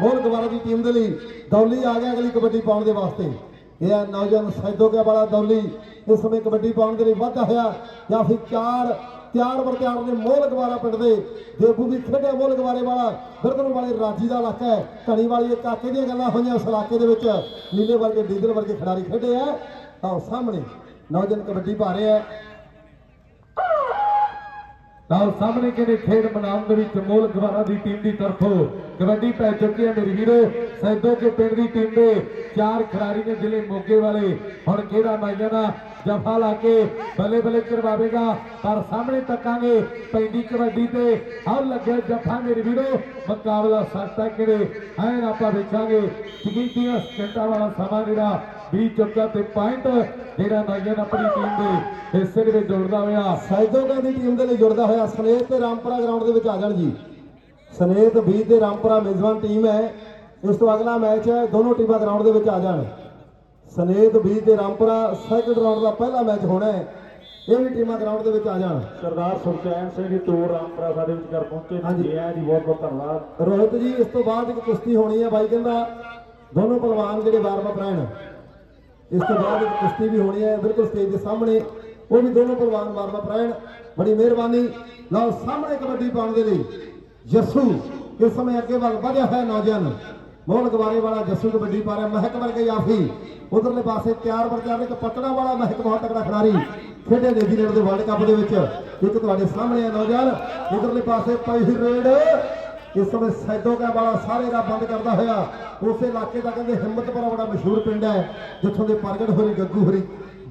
ਮੋਹਨ ਗਵਾਰਾ ਦੀ team ਦੇ ਲਈ ਦੌਲੀ ਆ ਗਿਆ ਅਗਲੀ ਕਬੱਡੀ ਪਾਉਣ ਦੇ ਵਾਸਤੇ। ਇਹ ਹੈ ਨੌਜਵਾਨ ਸੈਦੋਕਿਆ ਵਾਲਾ ਦੌਲੀ। ਇਸ ਸਮੇਂ ਕਬੱਡੀ ਪਾਉਣ ਦੇ ਲਈ ਵਾਧਾ ਹੋਇਆ ਜਾਂ ਫਿਰ ਚਾਰ ਤਿਆਰ ਵਰਤਿਆਰ ਨੇ ਮੋਹਨ ਗਵਾਰਾ ਪਿੰਡ ਦੇ। ਦੇਬੂ ਵੀ ਖੇਡਿਆ ਮੋਹਨ ਗਵਾਰੇ ਵਾਲਾ। ਬਿਰਦਨ ਵਾਲੇ ਰਾਜੀ ਦਾ ਇਲਾਕਾ ਹੈ। ਧਣੀ ਵਾਲੀ ਇਹ ਕਾਕੇ ਦੀਆਂ ਗੱਲਾਂ ਹੋਈਆਂ ਉਸ ਇਲਾਕੇ ਦੇ ਵਿੱਚ। ਨੀਲੇ ਵਰਗੇ ਡੀਜ਼ਲ ਵਰਗੇ ਖਿਡਾਰੀ ਖੇਡੇ ਆ। ਆਓ ਸਾਹਮਣੇ ਨੌਜਵਾਨ ਕਬੱਡੀ ਪਾ ਰਹੇ ਆ। ਨਾਲ ਸਾਹਮਣੇ ਕਿਹੜੇ ਖੇਡ ਮੈਦਾਨ ਦੇ ਵਿੱਚ ਮੋਲ ਗਵਾਰਾ ਦੀ ਟੀਮ ਦੀ ਤਰਫੋਂ ਕਬੱਡੀ ਪੈ ਚੁੱਕੀ ਹੈ ਮੇਰੇ ਵੀਰੋ। ਸੈਦੋ ਕੇ ਪਿੰਡ ਦੀ ਟੀਮ ਦੇ ਚਾਰ ਖਿਡਾਰੀ ਨੇ ਜ਼ਿਲ੍ਹੇ ਮੋਗੇ ਵਾਲੇ। ਹੁਣ ਕਿਹੜਾ ਮਾਈਆਂ ਦਾ ਜਫਾ ਲਾ ਕੇ ਬੱਲੇ ਬੱਲੇ ਕਰਵਾਵੇਗਾ ਪਰ ਸਾਹਮਣੇ ਤੱਕਾਂਗੇ ਪੈਂਦੀ ਕਬੱਡੀ ਤੇ। ਆਹ ਲੱਗਿਆ ਜਫਾ ਮੇਰੇ ਵੀਰੋ, ਮੁਕਾਬਲਾ ਸਖਤ ਕਿਹੜੇ? ਐਨ ਆਪਾਂ ਵੇਖਾਂਗੇ ਤਕੀਤੀਆਂ ਸਕਿੰਟਾਂ ਵਾਲਾ ਸਮਾਂ ਜਿਹੜਾ ਵੀ ਚੁੱਕਾ ਤੇ ਪੁਆਇੰਟ ਜਿਹੜਾ ਮਾਈਆਂ ਆਪਣੀ ਟੀਮ ਦੇ ਹਿੱਸੇ ਦੇ ਵਿੱਚ ਜੁੜਦਾ ਹੋਇਆ। ਸੈਦੋਗਾ ਦੀ ਟੀਮ ਦੇ ਲਈ ਜੁੜਦਾ ਹੋਇਆ ਸਨੇਹ ਤੇ ਰਾਮਪੁਰਾ ਗਰਾਊਂਡ ਦੇ ਵਿੱਚ ਆ ਜਾਣ ਜੀ। ਸਨੇਹ ਵੀ ਤੇ ਰਾਮਪੁਰਾ ਮੇਜ਼ਬਾਨ ਟੀਮ ਹੈ। ਇਸ ਤੋਂ ਅਗਲਾ ਮੈਚ ਹੈ, ਦੋਨੋਂ ਟੀਮਾਂ ਗਰਾਊਂਡ ਦੇ ਵਿੱਚ ਆ ਜਾਣ। ਸਨੇਹ ਵੀ ਤੇ ਰਾਮਪੁਰਾ ਸੈਕੰਡ ਰਾਊਂਡ ਦਾ ਪਹਿਲਾ ਮੈਚ ਹੋਣਾ ਹੈ। ਇਹ ਵੀ ਟੀਮਾਂ ਗਰਾਊਂਡ ਦੇ ਵਿੱਚ ਆ ਜਾਣ। ਸਰਦਾਰ ਸੁਖਚੈਨ ਸਿੰਘ ਜੀ ਤੋਰ ਰਾਮਪੁਰਾ ਸਾਡੇ ਵਿਚਕਾਰ ਪਹੁੰਚੇ ਹਾਂਜੀ। ਜੀ ਬਹੁਤ ਬਹੁਤ ਧੰਨਵਾਦ। ਰੋਹਿਤ ਜੀ ਇਸ ਤੋਂ ਬਾਅਦ ਇੱਕ ਕੁਸ਼ਤੀ ਹੋਣੀ ਹੈ ਬਾਈ ਕਹਿੰਦਾ। ਦੋਨੋਂ ਪਹਿਲਵਾਨ ਜਿਹੜੇ ਵਾਰਮ ਅਪ ਰਹਿਣ। ਇਸ ਤੋਂ ਬਾਅਦ ਇੱਕ ਕੁਸ਼ਤੀ ਵੀ ਹੋਣੀ ਹੈ ਬਿਲਕੁਲ ਸਟੇਜ ਦੇ ਸਾਹਮਣੇ। ਉਹ ਵੀ ਦੋਨੋਂ ਪਹਿਲਵਾਨ ਵਾਰਮ ਅਪ ਰਹਿਣ। ਬੜੀ ਮਿਹਰਬਾਨੀ। ਲਓ ਸਾਹਮਣੇ ਕਬੱਡੀ ਪਾਉਣ ਦੇ ਲਈ ਜੱਸੂ ਇਸ ਸਮੇਂ ਅੱਗੇ ਵੱਲ ਵਧਿਆ ਹੈ ਨੌਜਵਾਨ। ਮੋਹਨ ਗਵਾਰੇ ਵਾਲਾ ਜੱਸੂ ਕਬੱਡੀ ਪਾ ਰਿਹਾ, ਮਹਿਕ ਵਰਗੇ ਯਾਫੀ ਉਧਰਲੇ ਪਾਸੇ ਤਿਆਰ ਬਰ ਤਿਆਰ ਇੱਕ ਪਟੜਾ ਵਾਲਾ ਮਹਿਕ ਬਹੁਤ ਤਕੜਾ ਖਿਡਾਰੀ। ਖੇਡੇ ਨਿਊਜ਼ੀਲੈਂਡ ਦੇ ਵਰਲਡ ਕੱਪ ਦੇ ਵਿੱਚ। ਇੱਕ ਤੁਹਾਡੇ ਸਾਹਮਣੇ ਹੈ ਨੌਜਵਾਨ। ਇਧਰਲੇ ਪਾਸੇ ਪਈ ਰੇਡ। ਇਸ ਸਮੇਂ ਸੈਦੋਗਾ ਵਾਲਾ ਸਾਰੇ ਦਾ ਬੰਦ ਕਰਦਾ ਹੋਇਆ। ਉਸੇ ਇਲਾਕੇ ਦਾ ਕਹਿੰਦੇ ਹਿੰਮਤਪੁਰਾ ਬੜਾ ਮਸ਼ਹੂਰ ਪਿੰਡ ਹੈ, ਜਿੱਥੋਂ ਦੇ ਪ੍ਰਗਟ ਹੋਰੀ ਗੱਗੂ ਹੋਰੀ।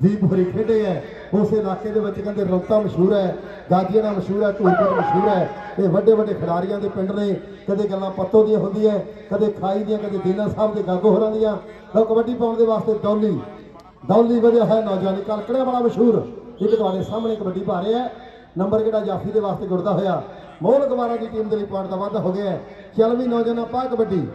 ਦੀਪ ਹੋਰੀ ਖੇਡੇ ਹੈ ਉਸ ਇਲਾਕੇ ਦੇ ਵਿੱਚ ਕਹਿੰਦੇ ਰੌਤਾ ਮਸ਼ਹੂਰ ਹੈ ਗਾਜੀਆਣਾ ਮਸ਼ਹੂਰ ਹੈ ਢੂਲਪੁਰ ਮਸ਼ਹੂਰ ਹੈ ਇਹ ਵੱਡੇ ਵੱਡੇ ਖਿਡਾਰੀਆਂ ਦੇ ਪਿੰਡ ਨੇ, ਕਦੇ ਗੱਲਾਂ ਪੱਤੋ ਦੀਆਂ ਹੁੰਦੀਆਂ ਕਦੇ ਖਾਈ ਦੀਆਂ, ਕਦੇ ਦੀਨਾ ਸਾਹਿਬ ਦੇ ਗਾਗੋ ਹੋਰਾਂ ਦੀਆਂ। ਲਓ ਕਬੱਡੀ ਪਾਉਣ ਦੇ ਵਾਸਤੇ ਦੌਲੀ ਦੌਲੀ ਵਧਿਆ ਹੈ ਨੌਜਵਾਨੀ ਕਲਕੜਿਆ ਬੜਾ ਮਸ਼ਹੂਰ। ਇੱਕ ਤੁਹਾਡੇ ਸਾਹਮਣੇ ਕਬੱਡੀ ਪਾ ਰਿਹਾ ਹੈ ਨੰਬਰ ਕਿਹੜਾ ਜਾਫੀ ਦੇ ਵਾਸਤੇ ਗੁੜਦਾ ਹੋਇਆ। ਮੋਹਨ ਕੁਮਾਰਾਂ ਦੀ ਟੀਮ ਦੇ ਲਈ ਪੁਆਇੰਟ ਦਾ ਵਾਧਾ ਹੋ ਗਿਆ ਹੈ ਚੱਲ ਵੀ ਨੌਜਵਾਨਾਂ ਪਾ ਕਬੱਡੀ।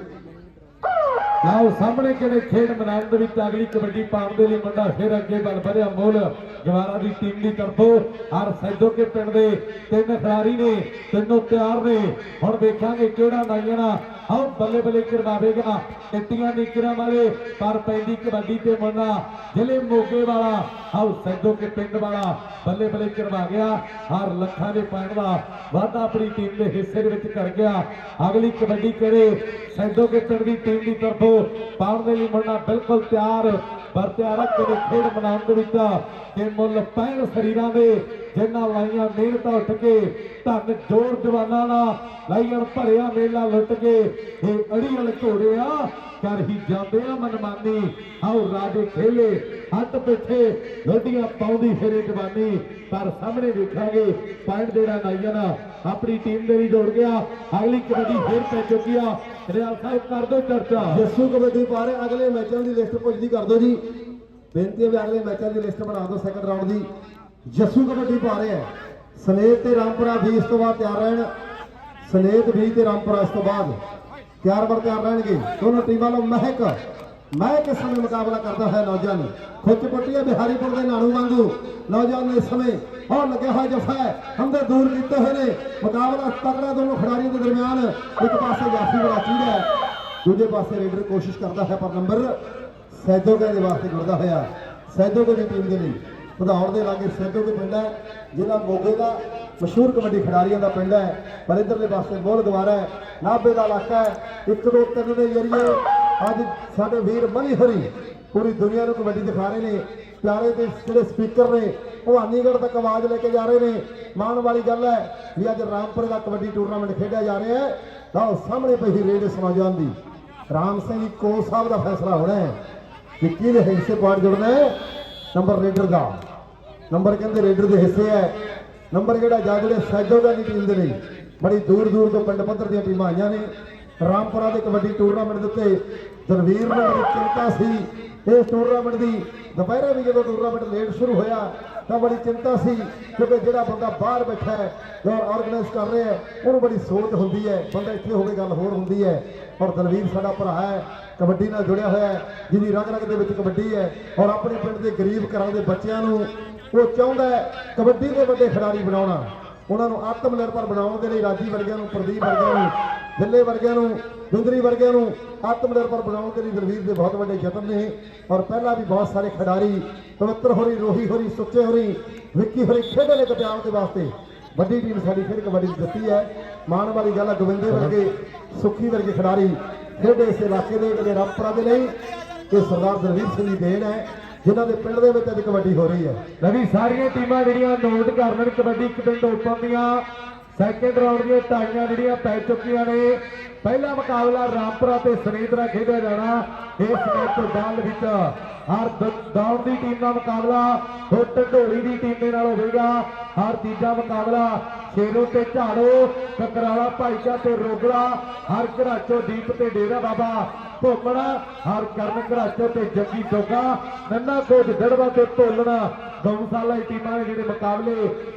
ਲਓ ਸਾਹਮਣੇ ਕਿਹੜੇ ਖੇਡ ਮੈਦਾਨ ਦੇ ਵਿੱਚ ਅਗਲੀ ਕਬੱਡੀ ਪਾਉਣ ਦੇ ਲਈ ਮੁੰਡਾ ਫਿਰ ਅੱਗੇ ਬਲ ਵਧਿਆ ਮੋਲ। ਜਵਾਰਾ ਦੀ ਟੀਮ ਦੀ ਤਰਫੋਂ ਹਰ ਸੈਦੋ ਕੇ ਪਿੰਡ ਦੇ ਤਿੰਨ ਖਿਡਾਰੀ ਨੇ, ਤਿੰਨੋਂ ਤਿਆਰ ਨੇ। ਹੁਣ ਵੇਖਾਂਗੇ ਕਿਹੜਾ ਨਾਈਆਣਾ ਆਓ ਬੱਲੇ ਬੱਲੇ ਕਰਵਾਵੇਗਾ ਟੱਟੀਆਂ ਨਿਕਰਾਂ ਵਾਲੇ, ਪਰ ਪੈਂਦੀ ਕਬੱਡੀ ਤੇ ਮੁੰਡਾ ਜ਼ਿਲ੍ਹੇ ਮੋਗੇ ਵਾਲਾ, ਆਓ ਸੈਦੋ ਕੇ ਪਿੰਡ ਵਾਲਾ ਬੱਲੇ ਬੱਲੇ ਕਰਵਾ ਗਿਆ। ਹਰ ਲੱਖਾਂ ਦੇ ਪੈਣ ਦਾ ਵਾਧਾ ਆਪਣੀ ਟੀਮ ਦੇ ਹਿੱਸੇ ਦੇ ਵਿੱਚ ਕਰ ਗਿਆ। ਅਗਲੀ ਕਬੱਡੀ ਕਿਹੜੇ? ਸੈਦੋ ਕੇ ਪਿੰਡ ਦੀ ਟੀਮ ਦੀ ਤਰਫੋਂ ਪਾਉਣ ਦੇ ਲਈ ਮੁੰਡਾ ਬਿਲਕੁਲ ਤਿਆਰ। ਪਰ ਤਿਆਰ ਹੈ ਖੇਡ ਮੈਦਾਨ ਦੇ ਵਿੱਚ ਤੇ ਮੁੱਲ ਪੈਣ ਸਰੀਰਾਂ ਦੇ ਜਿਨ੍ਹਾਂ ਲਾਈਆਂ ਮਿਹਨਤ ਉੱਠ ਕੇ, ਧਨ ਜੋੜ ਜਵਾਨਾਂ ਨਾਲ ਲਾਈਆਂ ਭਰਿਆ ਮੇਲਾ ਲੁੱਟ ਕੇ, ਇਹ ਅੜੀਅਲ ਘੋੜਿਆ ਕਰ ਹੀ ਜਾਂਦੇ ਆ ਮਨਮਾਨੀ। ਆਓ ਰਾਜੇ ਖੇਲੇ, ਹੱਥ ਪਿੱਛੇ ਲੋਡੀਆਂ ਪਾਉਂਦੀ ਫਿਰੇ ਜਵਾਨੀ। ਪਰ ਸਾਹਮਣੇ ਵੇਖਾਂਗੇ ਪੁਆਇੰਟ ਜਿਹੜਾ ਨਾਈਆਂ ਨਾ, ਆਪਣੀ ਟੀਮ ਦੇ ਲਈ ਜੋੜ ਗਿਆ। ਅਗਲੀ ਕਬੱਡੀ ਫੇਰ ਪੈ ਚੁੱਕੀ ਆ। ਰਿਆਲ ਸਾਹਿਬ, ਕਰ ਦੋ ਚਰਚਾ। ਜੱਸੂ ਕਬੱਡੀ ਪਾ ਰਹੇ, ਅਗਲੇ ਮੈਚਾਂ ਦੀ ਲਿਸਟ ਪੁੱਜਦੀ ਕਰ ਦਿਓ ਜੀ। ਬੇਨਤੀ ਹੈ ਵੀ ਅਗਲੇ ਮੈਚਾਂ ਦੀ ਲਿਸਟ ਬਣਾ ਦਿਓ ਸੈਕੰਡ ਰਾਊਂਡ ਦੀ। ਜੱਸੂ ਕਬੱਡੀ ਪਾ ਰਿਹਾ ਹੈ। ਸਨੇਤ ਤੇ ਰਾਮਪੁਰਾ ਵੀ ਇਸ ਤੋਂ ਬਾਅਦ ਤਿਆਰ ਰਹਿਣ। ਸਨੇਤ ਵੀ ਤੇ ਰਾਮਪੁਰਾ ਇਸ ਤੋਂ ਬਾਅਦ ਤਿਆਰ ਬਰ ਤਿਆਰ ਰਹਿਣਗੇ। ਦੋਨੋਂ ਟੀਮਾਂ ਨੂੰ ਮਹਿਕ ਮਹਿਕ ਇਸ ਸਮੇਂ ਮੁਕਾਬਲਾ ਕਰਦਾ ਹੈ ਨੌਜਵਾਨ। ਖੁੱਚ ਪੱਟੀਆ ਬਿਹਾਰੀਪੁਰ ਦੇ ਨਾਣੂ ਵਾਂਗੂ। ਨੌਜਵਾਨ ਨੇ ਇਸ ਸਮੇਂ ਔਰ ਲੱਗਿਆ ਹੋਇਆ ਜਫਾ ਹੈ। ਹਮਦੇ ਦੂਰ ਕੀਤੇ ਹੋਏ ਨੇ। ਮੁਕਾਬਲਾ ਤਕੜਾ ਦੋਨੋਂ ਖਿਡਾਰੀਆਂ ਦੇ ਦਰਮਿਆਨ। ਇੱਕ ਪਾਸੇ ਜਾਫੀ ਬੜਾ ਚੀੜਾ ਹੈ। ਦੂਜੇ ਪਾਸੇ ਰੇਡਰ ਕੋਸ਼ਿਸ਼ ਕਰਦਾ ਹੈ ਪਰ ਨੰਬਰ ਸੈਦੋਗੇ ਦੇ ਵਾਸਤੇ ਜੁੜਦਾ ਹੋਇਆ। ਸੈਦੋਗੇ ਦੀ ਟੀਮ ਦੇ ਲਈ। ਵਧਾਉਣ ਦੇ ਲਾਗੇ ਸਿੱਧੂ ਦੇ ਪਿੰਡ ਹੈ, ਜ਼ਿਲ੍ਹਾ ਮੋਗੇ ਦਾ ਮਸ਼ਹੂਰ ਕਬੱਡੀ ਖਿਡਾਰੀਆਂ ਦਾ ਪਿੰਡ ਹੈ, ਪਰ ਇਧਰਲੇ ਪਾਸੇ ਬੋਲ ਗਵਾਰਾ ਹੈ, ਨਾਭੇ ਦਾ ਇਲਾਕਾ ਹੈ, ਇੱਕ ਦੋ ਤਿੰਨ ਦੇ ਜਰੀਏ ਅੱਜ ਸਾਡੇ ਵੀਰ ਮਨੀ ਹਰੀ ਪੂਰੀ ਦੁਨੀਆ ਨੂੰ ਕਬੱਡੀ ਦਿਖਾ ਰਹੇ ਨੇ, ਪਿਆਰੇ ਦੇ ਜਿਹੜੇ ਸਪੀਕਰ ਨੇ ਭਵਾਨੀਗੜ੍ਹ ਤੱਕ ਆਵਾਜ਼ ਲੈ ਕੇ ਜਾ ਰਹੇ ਨੇ, ਮਾਣ ਵਾਲੀ ਗੱਲ ਹੈ ਵੀ ਅੱਜ ਰਾਮਪੁਰ ਦਾ ਕਬੱਡੀ ਟੂਰਨਾਮੈਂਟ ਖੇਡਿਆ ਜਾ ਰਿਹਾ ਹੈ, ਤਾਂ ਸਾਹਮਣੇ ਪਈ ਰੇਡ ਸਮਾਜਾਨ ਦੀ। ਰਾਮ ਸਿੰਘ ਕੋ ਸਾਹਿਬ ਦਾ ਫੈਸਲਾ ਹੋਣਾ ਹੈ ਕਿ ਕਿਹਦੇ ਹਿੱਸੇ ਪੁਆਇੰਟ ਜੁੜਨਾ ਹੈ? ਨੰਬਰ ਰੇਡਰ ਦਾ। ਨੰਬਰ ਕਹਿੰਦੇ ਰੇਡਰ ਦੇ ਹਿੱਸੇ ਹੈ। ਨੰਬਰ ਜਿਹੜਾ ਜਾ ਜਿਹੜੇ ਦੀ ਟੀਮ ਦੇ ਲਈ। ਬੜੀ ਦੂਰ ਦੂਰ ਤੋਂ ਪਿੰਡ ਪੱਧਰ ਦੀਆਂ ਟੀਮਾਂ ਆਈਆਂ ਨੇ। ਰਾਮਪੁਰਾ ਦੇ ਕਬੱਡੀ ਟੂਰਨਾਮੈਂਟ ਦੇ ਉੱਤੇ ਦਲਵੀਰ ਨੂੰ ਬੜੀ ਚਿੰਤਾ ਸੀ। ਇਸ ਟੂਰਨਾਮੈਂਟ ਦੀ ਦੁਪਹਿਰੇ ਵੀ ਜਦੋਂ ਟੂਰਨਾਮੈਂਟ ਲੇਟ ਸ਼ੁਰੂ ਹੋਇਆ, ਤਾਂ ਬੜੀ ਚਿੰਤਾ ਸੀ ਕਿਉਂਕਿ ਜਿਹੜਾ ਬੰਦਾ ਬਾਹਰ ਬੈਠਾ ਹੈ ਜੋ ਆਰਗੇਨਾਈਜ਼ ਕਰ ਰਿਹਾ ਹੈ, ਉਹਨੂੰ ਬੜੀ ਸੋਚ ਹੁੰਦੀ ਹੈ। ਬੰਦਾ ਇੱਥੇ ਹੋਵੇ ਗੱਲ ਹੋਰ ਹੁੰਦੀ ਹੈ। ਔਰ ਦਲਵੀਰ ਸਾਡਾ ਭਰਾ ਹੈ, ਕਬੱਡੀ ਨਾਲ ਜੁੜਿਆ ਹੋਇਆ ਹੈ, ਜਿਹਦੀ ਰੰਗ ਰਗ ਦੇ ਵਿੱਚ ਕਬੱਡੀ ਹੈ। ਔਰ ਆਪਣੇ ਪਿੰਡ ਦੇ ਗਰੀਬ ਘਰਾਂ ਦੇ ਬੱਚਿਆਂ ਨੂੰ ਉਹ ਚਾਹੁੰਦਾ ਹੈ ਕਬੱਡੀ ਦੇ ਵੱਡੇ ਖਿਡਾਰੀ ਬਣਾਉਣਾ। ਉਹਨਾਂ ਨੂੰ ਆਤਮ ਨਿਰਭਰ ਬਣਾਉਣ ਦੇ ਲਈ ਰਾਜੀ ਵਰਗਿਆਂ ਨੂੰ, ਪ੍ਰਦੀਪ ਵਰਗਿਆਂ ਨੂੰ ਦਿੱਲੇ ਵਰਗਿਆਂ ਨੂੰ ਬਿੰਦਰੀ ਵਰਗਿਆਂ ਨੂੰ ਆਤਮ ਨਿਰਭਰ ਬਣਾਉਣ ਦੇ ਲਈ ਦਲਵੀਰ ਦੇ ਬਹੁਤ ਵੱਡੇ ਯਤਨ ਨੇ। ਔਰ ਪਹਿਲਾਂ ਵੀ ਬਹੁਤ ਸਾਰੇ ਖਿਡਾਰੀ ਪਵਿੱਤਰ ਹੋਰੀ, ਰੋਹੀ ਹੋਰੀ, ਸੁੱਚੇ ਹੋਰੀ, ਵਿੱਕੀ ਹੋਰੀ ਖੇਡੇ ਨੇ ਪੰਜਾਬ ਦੇ ਵਾਸਤੇ। ਵੱਡੀ ਟੀਮ ਸਾਡੀ ਖੇਡ ਕਬੱਡੀ ਦਿੱਤੀ ਹੈ। ਮਾਣ ਵਾਲੀ ਗੱਲ ਹੈ ਗੋਬਿੰਦੇ ਵਰਗੇ, ਸੁੱਖੀ ਵਰਗੇ ਖਿਡਾਰੀ ਖੇਡੇ ਇਸ ਇਲਾਕੇ ਦੇ ਜਿਹੜੇ ਰਾਮਪੁਰਾ ਦੇ ਲਈ। ਕਿ ਸਰਦਾਰ ਦਲਵੀਰ ਸਿੰਘ ਦੀ ਦੇਣ ਹੈ। ਜਿਨ੍ਹਾਂ ਦੇ ਪਿੰਡ ਦੇ ਵਿੱਚ ਅੱਜ ਕਬੱਡੀ ਹੋ ਰਹੀ ਹੈ। ਲਵੀ, ਸਾਰੀਆਂ ਟੀਮਾਂ ਜਿਹੜੀਆਂ ਨੋਟ ਕਰ ਲੈਣ, ਕਬੱਡੀ ਇੱਕ ਪਿੰਡ ਓਪਨ ਦੀਆਂ। ਸੈਕੰਡ ਰਾਉਂਡ ਦੀਆਂ ਟਾਈਆਂ ਜਿਹੜੀਆਂ ਪੈ ਚੁੱਕੀਆਂ ਨੇ। ਪਹਿਲਾ ਮੁਕਾਬਲਾ ਰਾਮਪੁਰਾ ਤੇ ਸਨੇਤਰਾ ਖੇਡਿਆ ਜਾਣਾ। ਇਸ ਮੈਚ ਦਲ ਵਿੱਚ ਹਰ ਦੌੜ ਦੀ ਟੀਮ ਦਾ ਮੁਕਾਬਲਾ ਹੋ ਢੋਲੀ ਦੀ ਟੀਮ ਦੇ ਨਾਲ ਹੋਵੇਗਾ। ਹਰ ਤੀਜਾ ਮੁਕਾਬਲਾ ਸ਼ੇਰੋ ਤੇ ਝਾੜੋ ਕਕਰਾਲਾ ਭਾਈਕਾ ਤੇ ਰੋਗਲਾ ਹਰ ਘਰਾਚੋ ਦੀਪ ਤੇ ਡੇਰਾ ਬਾਬਾ ਭੋਮਣਾ ਹਰ ਕਰਨ ਘਰਾਚੋ ਤੇ ਜੱਗੀ ਦੋਗਾ ਨੰਨਾ ਕੋਟ ਦੜਵਾ ਤੇ ਢੋਲਣਾ ਗਊਸ਼ਾਲਾ ਦੀ ਟੀਮਾਂ ਦੇ ਜਿਹੜੇ ਮੁਕਾਬਲੇ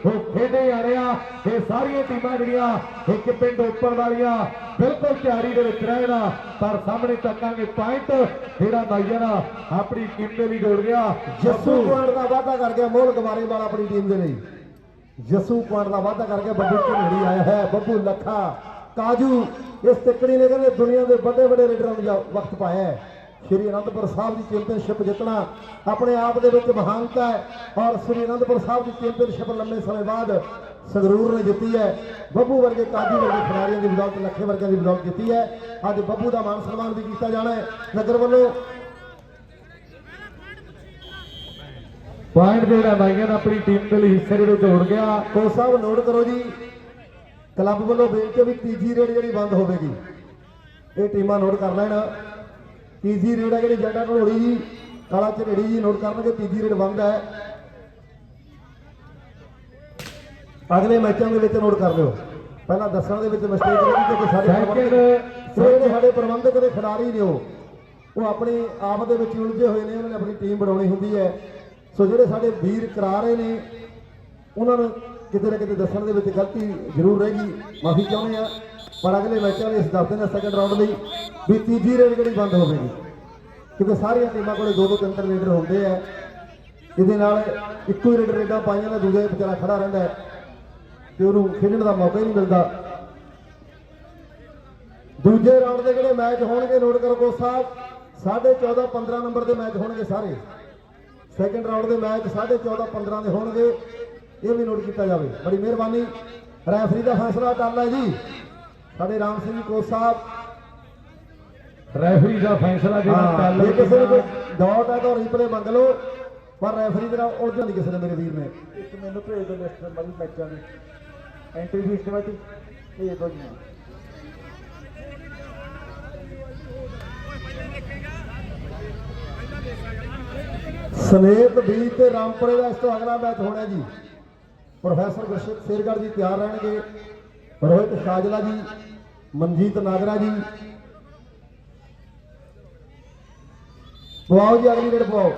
ਉਹ ਖੇਡੇ ਜਾ ਰਹੇ ਆ। ਇਹ ਸਾਰੀਆਂ ਟੀਮਾਂ ਜਿਹੜੀਆਂ ਇੱਕ ਪਿੰਡ ਉੱਪਰ ਵਾਲੀਆਂ ਬਿਲਕੁਲ ਤਿਆਰੀ ਦੇ ਵਿੱਚ ਰਹਿਣਾ ਪਰ ਸਾਹਮਣੇ ਤੱਕਾਂਗੇ ਪੁਆਇੰਟ ਜਿਹੜਾ ਨਾਈਆ ਆਪਣੀ ਟੀਮ ਦੇ ਲਈ ਜੋੜ ਗਿਆ। ਜੱਸੂ ਪੁਆਇੰਟ ਦਾ ਵਾਅਦਾ ਕਰ ਗਿਆ ਮੋਹਲ ਗਵਾਰੇ ਵਾਲਾ ਆਪਣੀ ਟੀਮ ਦੇ ਲਈ। ਜੱਸੂ ਪੁਆਇੰਟ ਦਾ ਵਾਅਦਾ ਕਰਕੇ ਬੱਬੂ ਝਨੇੜੀ ਆਇਆ ਹੈ, ਬੱਬੂ ਲੱਖਾ, ਕਾਜੂ, ਇਸ ਤਿੱਕੜੀ ਨੇ ਕਹਿੰਦੇ ਦੁਨੀਆ ਦੇ ਵੱਡੇ ਵੱਡੇ ਲੀਡਰਾਂ ਨੂੰ ਵਕਤ ਪਾਇਆ ਹੈ। ਸ਼੍ਰੀ ਅਨੰਦਪੁਰ ਸਾਹਿਬ ਦੀ ਚੈਂਪੀਅਨਸ਼ਿਪ ਜਿੱਤਣਾ ਆਪਣੇ ਆਪ ਦੇ ਵਿੱਚ ਮਹਾਨਤਾ ਹੈ ਔਰ ਸ਼੍ਰੀ ਅਨੰਦਪੁਰ ਸਾਹਿਬ ਦੀ ਚੈਂਪੀਅਨਸ਼ਿਪ ਲੰਮੇ ਸਮੇਂ ਬਾਅਦ ਸੰਗਰੂਰ ਨੇ ਜਿੱਤੀ ਹੈ। ਬੱਬੂ ਵਰਗੇ ਕਾਜੀ ਵਰਗੇ ਖਿਡਾਰੀਆਂ ਦੀ ਬਦੌਲਤ ਲੱਖੇ ਵਰਗਿਆਂ ਦੀ ਬਦੌਲਤ ਜਿੱਤੀ ਹੈ। ਅੱਜ ਬੱਬੂ ਦਾ ਮਾਨ ਸਨਮਾਨ ਵੀ ਕੀਤਾ ਜਾਣਾ ਹੈ। ਨਗਰ ਵੱਲੋਂ ਪੁਆਇੰਟ ਜਿਹੜਾ ਨਾਈਆ ਆਪਣੀ ਟੀਮ ਦੇ ਲਈ ਹਿੱਸੇ ਦੇ ਵਿੱਚ ਜੋੜ ਗਿਆ। ਕੋਚ ਸਾਹਿਬ ਨੋਟ ਕਰੋ ਜੀ ਕਲੱਬ ਵੱਲੋਂ ਬੇਨਤੀ ਵੀ ਤੀਜੀ ਰੇਡ ਜਿਹੜੀ ਬੰਦ ਹੋਵੇਗੀ। ਇਹ ਟੀਮਾਂ ਨੋਟ ਕਰ ਲੈਣ। ਤੀਜੀ ਰੇਡ ਹੈ ਜਿਹੜੀ ਜੱਟਾ ਢੋੜੀ ਜੀ ਕਾਲਾ ਝੜੇੜੀ ਜੀ ਨੋਟ ਕਰਨਗੇ ਤੀਜੀ ਰੇਡ ਬੰਦ ਹੈ। ਅਗਲੇ ਮੈਚਾਂ ਦੇ ਵਿੱਚ ਨੋਟ ਕਰ ਲਿਓ। ਪਹਿਲਾਂ ਦੱਸਣ ਦੇ ਵਿੱਚ ਮਿਸਟੇਕ ਰਹੀ ਕਿਉਂਕਿ ਸਾਡੇ ਜਿਹੜੇ ਸਾਡੇ ਪ੍ਰਬੰਧਕ ਦੇ ਖਿਡਾਰੀ ਨੇ ਉਹ ਆਪਣੀ ਆਪ ਦੇ ਵਿੱਚ ਉਲਝੇ ਹੋਏ ਨੇ ਉਹਨਾਂ ਨੇ ਆਪਣੀ ਟੀਮ ਬਣਾਉਣੀ ਹੁੰਦੀ ਹੈ। ਸੋ ਜਿਹੜੇ ਸਾਡੇ ਵੀਰ ਕਰਾ ਰਹੇ ਨੇ, ਉਹਨਾਂ ਨੂੰ ਕਿਤੇ ਨਾ ਕਿਤੇ ਦੱਸਣ ਦੇ ਵਿੱਚ ਗਲਤੀ ਜ਼ਰੂਰ ਰਹੇਗੀ ਮਾਫੀ ਚਾਹੁੰਦੇ ਆ ਪਰ ਅਗਲੇ ਮੈਚਾਂ ਦੇ ਇਸ ਦੱਸਦੇ ਨੇ ਸੈਕੰਡ ਰਾਉਂਡ ਲਈ ਵੀ ਤੀਜੀ ਰੇਡ ਜਿਹੜੀ ਬੰਦ ਹੋਵੇਗੀ। ਕਿਉਂਕਿ ਸਾਰੀਆਂ ਟੀਮਾਂ ਕੋਲੇ ਦੋ ਦੋ ਤਿੰਨ ਤਿੰਨ ਲੀਡਰ ਹੁੰਦੇ ਆ। ਇਹਦੇ ਨਾਲ ਇੱਕੋ ਹੀ ਰੇਡ ਰੇਡਾਂ ਪਾਈਆਂ ਨੇ, ਦੂਜੇ ਵਿਚਾਰਾ ਖੜਾ ਰਹਿੰਦਾ ਹੈ ਤੇ ਉਹਨੂੰ ਖੇਡਣ ਦਾ ਮੌਕਾ ਹੀ ਨਹੀਂ ਮਿਲਦਾ। ਦੂਜੇ ਰਾਉਂਡ ਦੇ ਜਿਹੜੇ ਮੈਚ ਹੋਣਗੇ ਨੋਟ ਕਰੋ ਕੋਚ ਸਾਹਿਬ 14.5 15 ਨੰਬਰ ਦੇ ਮੈਚ ਹੋਣਗੇ ਸਾਰੇ। ਸੈਕੰਡ ਰਾਉਂਡ ਦੇ ਮੈਚ 14.5 15 ਦੇ ਹੋਣਗੇ। ਇਹ ਵੀ ਨੋਟ ਕੀਤਾ ਜਾਵੇ। ਬੜੀ ਮਿਹਰਬਾਨੀ। ਰੈਫਰੀ ਦਾ ਫੈਸਲਾ ਟੱਲ ਹੈ ਜੀ। ਸਾਡੇ ਰਾਮ ਸਿੰਘ ਕੋਚ ਸਾਹਿਬ। ਰੈਫਰੀ ਦਾ ਫੈਸਲਾ ਜਿਹੜਾ ਚੱਲ ਜੇ ਕਿਸੇ ਨੂੰ ਕੋਈ ਡਾਟ ਹੈ ਤਾਂ ਰੀਪਲੇ ਮੰਗ ਲਓ। ਪਰ ਰੈਫਰੀ ਦੇ ਨਾਲ ਉਲਝਣ ਦੀ ਕਿਸੇ ਨੇ ਮੇਰੇ ਵੀਰ ਨੇ। ਇੱਕ ਮੈਨੂੰ ਭੇਜ ਦਿਓ ਲਿਸਟ ਮਰੀ ਮੈਚਾਂ ਦੀ। ਐਂਟਰੀ ਫੀਸ ਕਮੇਟੀ ਭੇਜ ਦਿਓ ਜੀ। ਸਨੇਕ ਬੀ ਤੇ ਰਾਮਪੁਰੇ ਦਾ ਇਸ ਤੋਂ ਅਗਲਾ ਮੈਚ ਹੋਣਾ ਜੀ। ਪ੍ਰੋਫੈਸਰ ਗੁਰਸ਼ਿਤ ਸ਼ੇਰਗੜ੍ਹ ਜੀ ਤਿਆਰ ਰਹਿਣਗੇ। ਰੋਹਿਤ ਸ਼ਾਜਲਾ ਜੀ, ਮਨਜੀਤ ਨਾਗਰਾ ਜੀ। ਪਵਾਓ ਜੀ, ਅਗਲੀ ਰੇਡ ਪਵਾਓ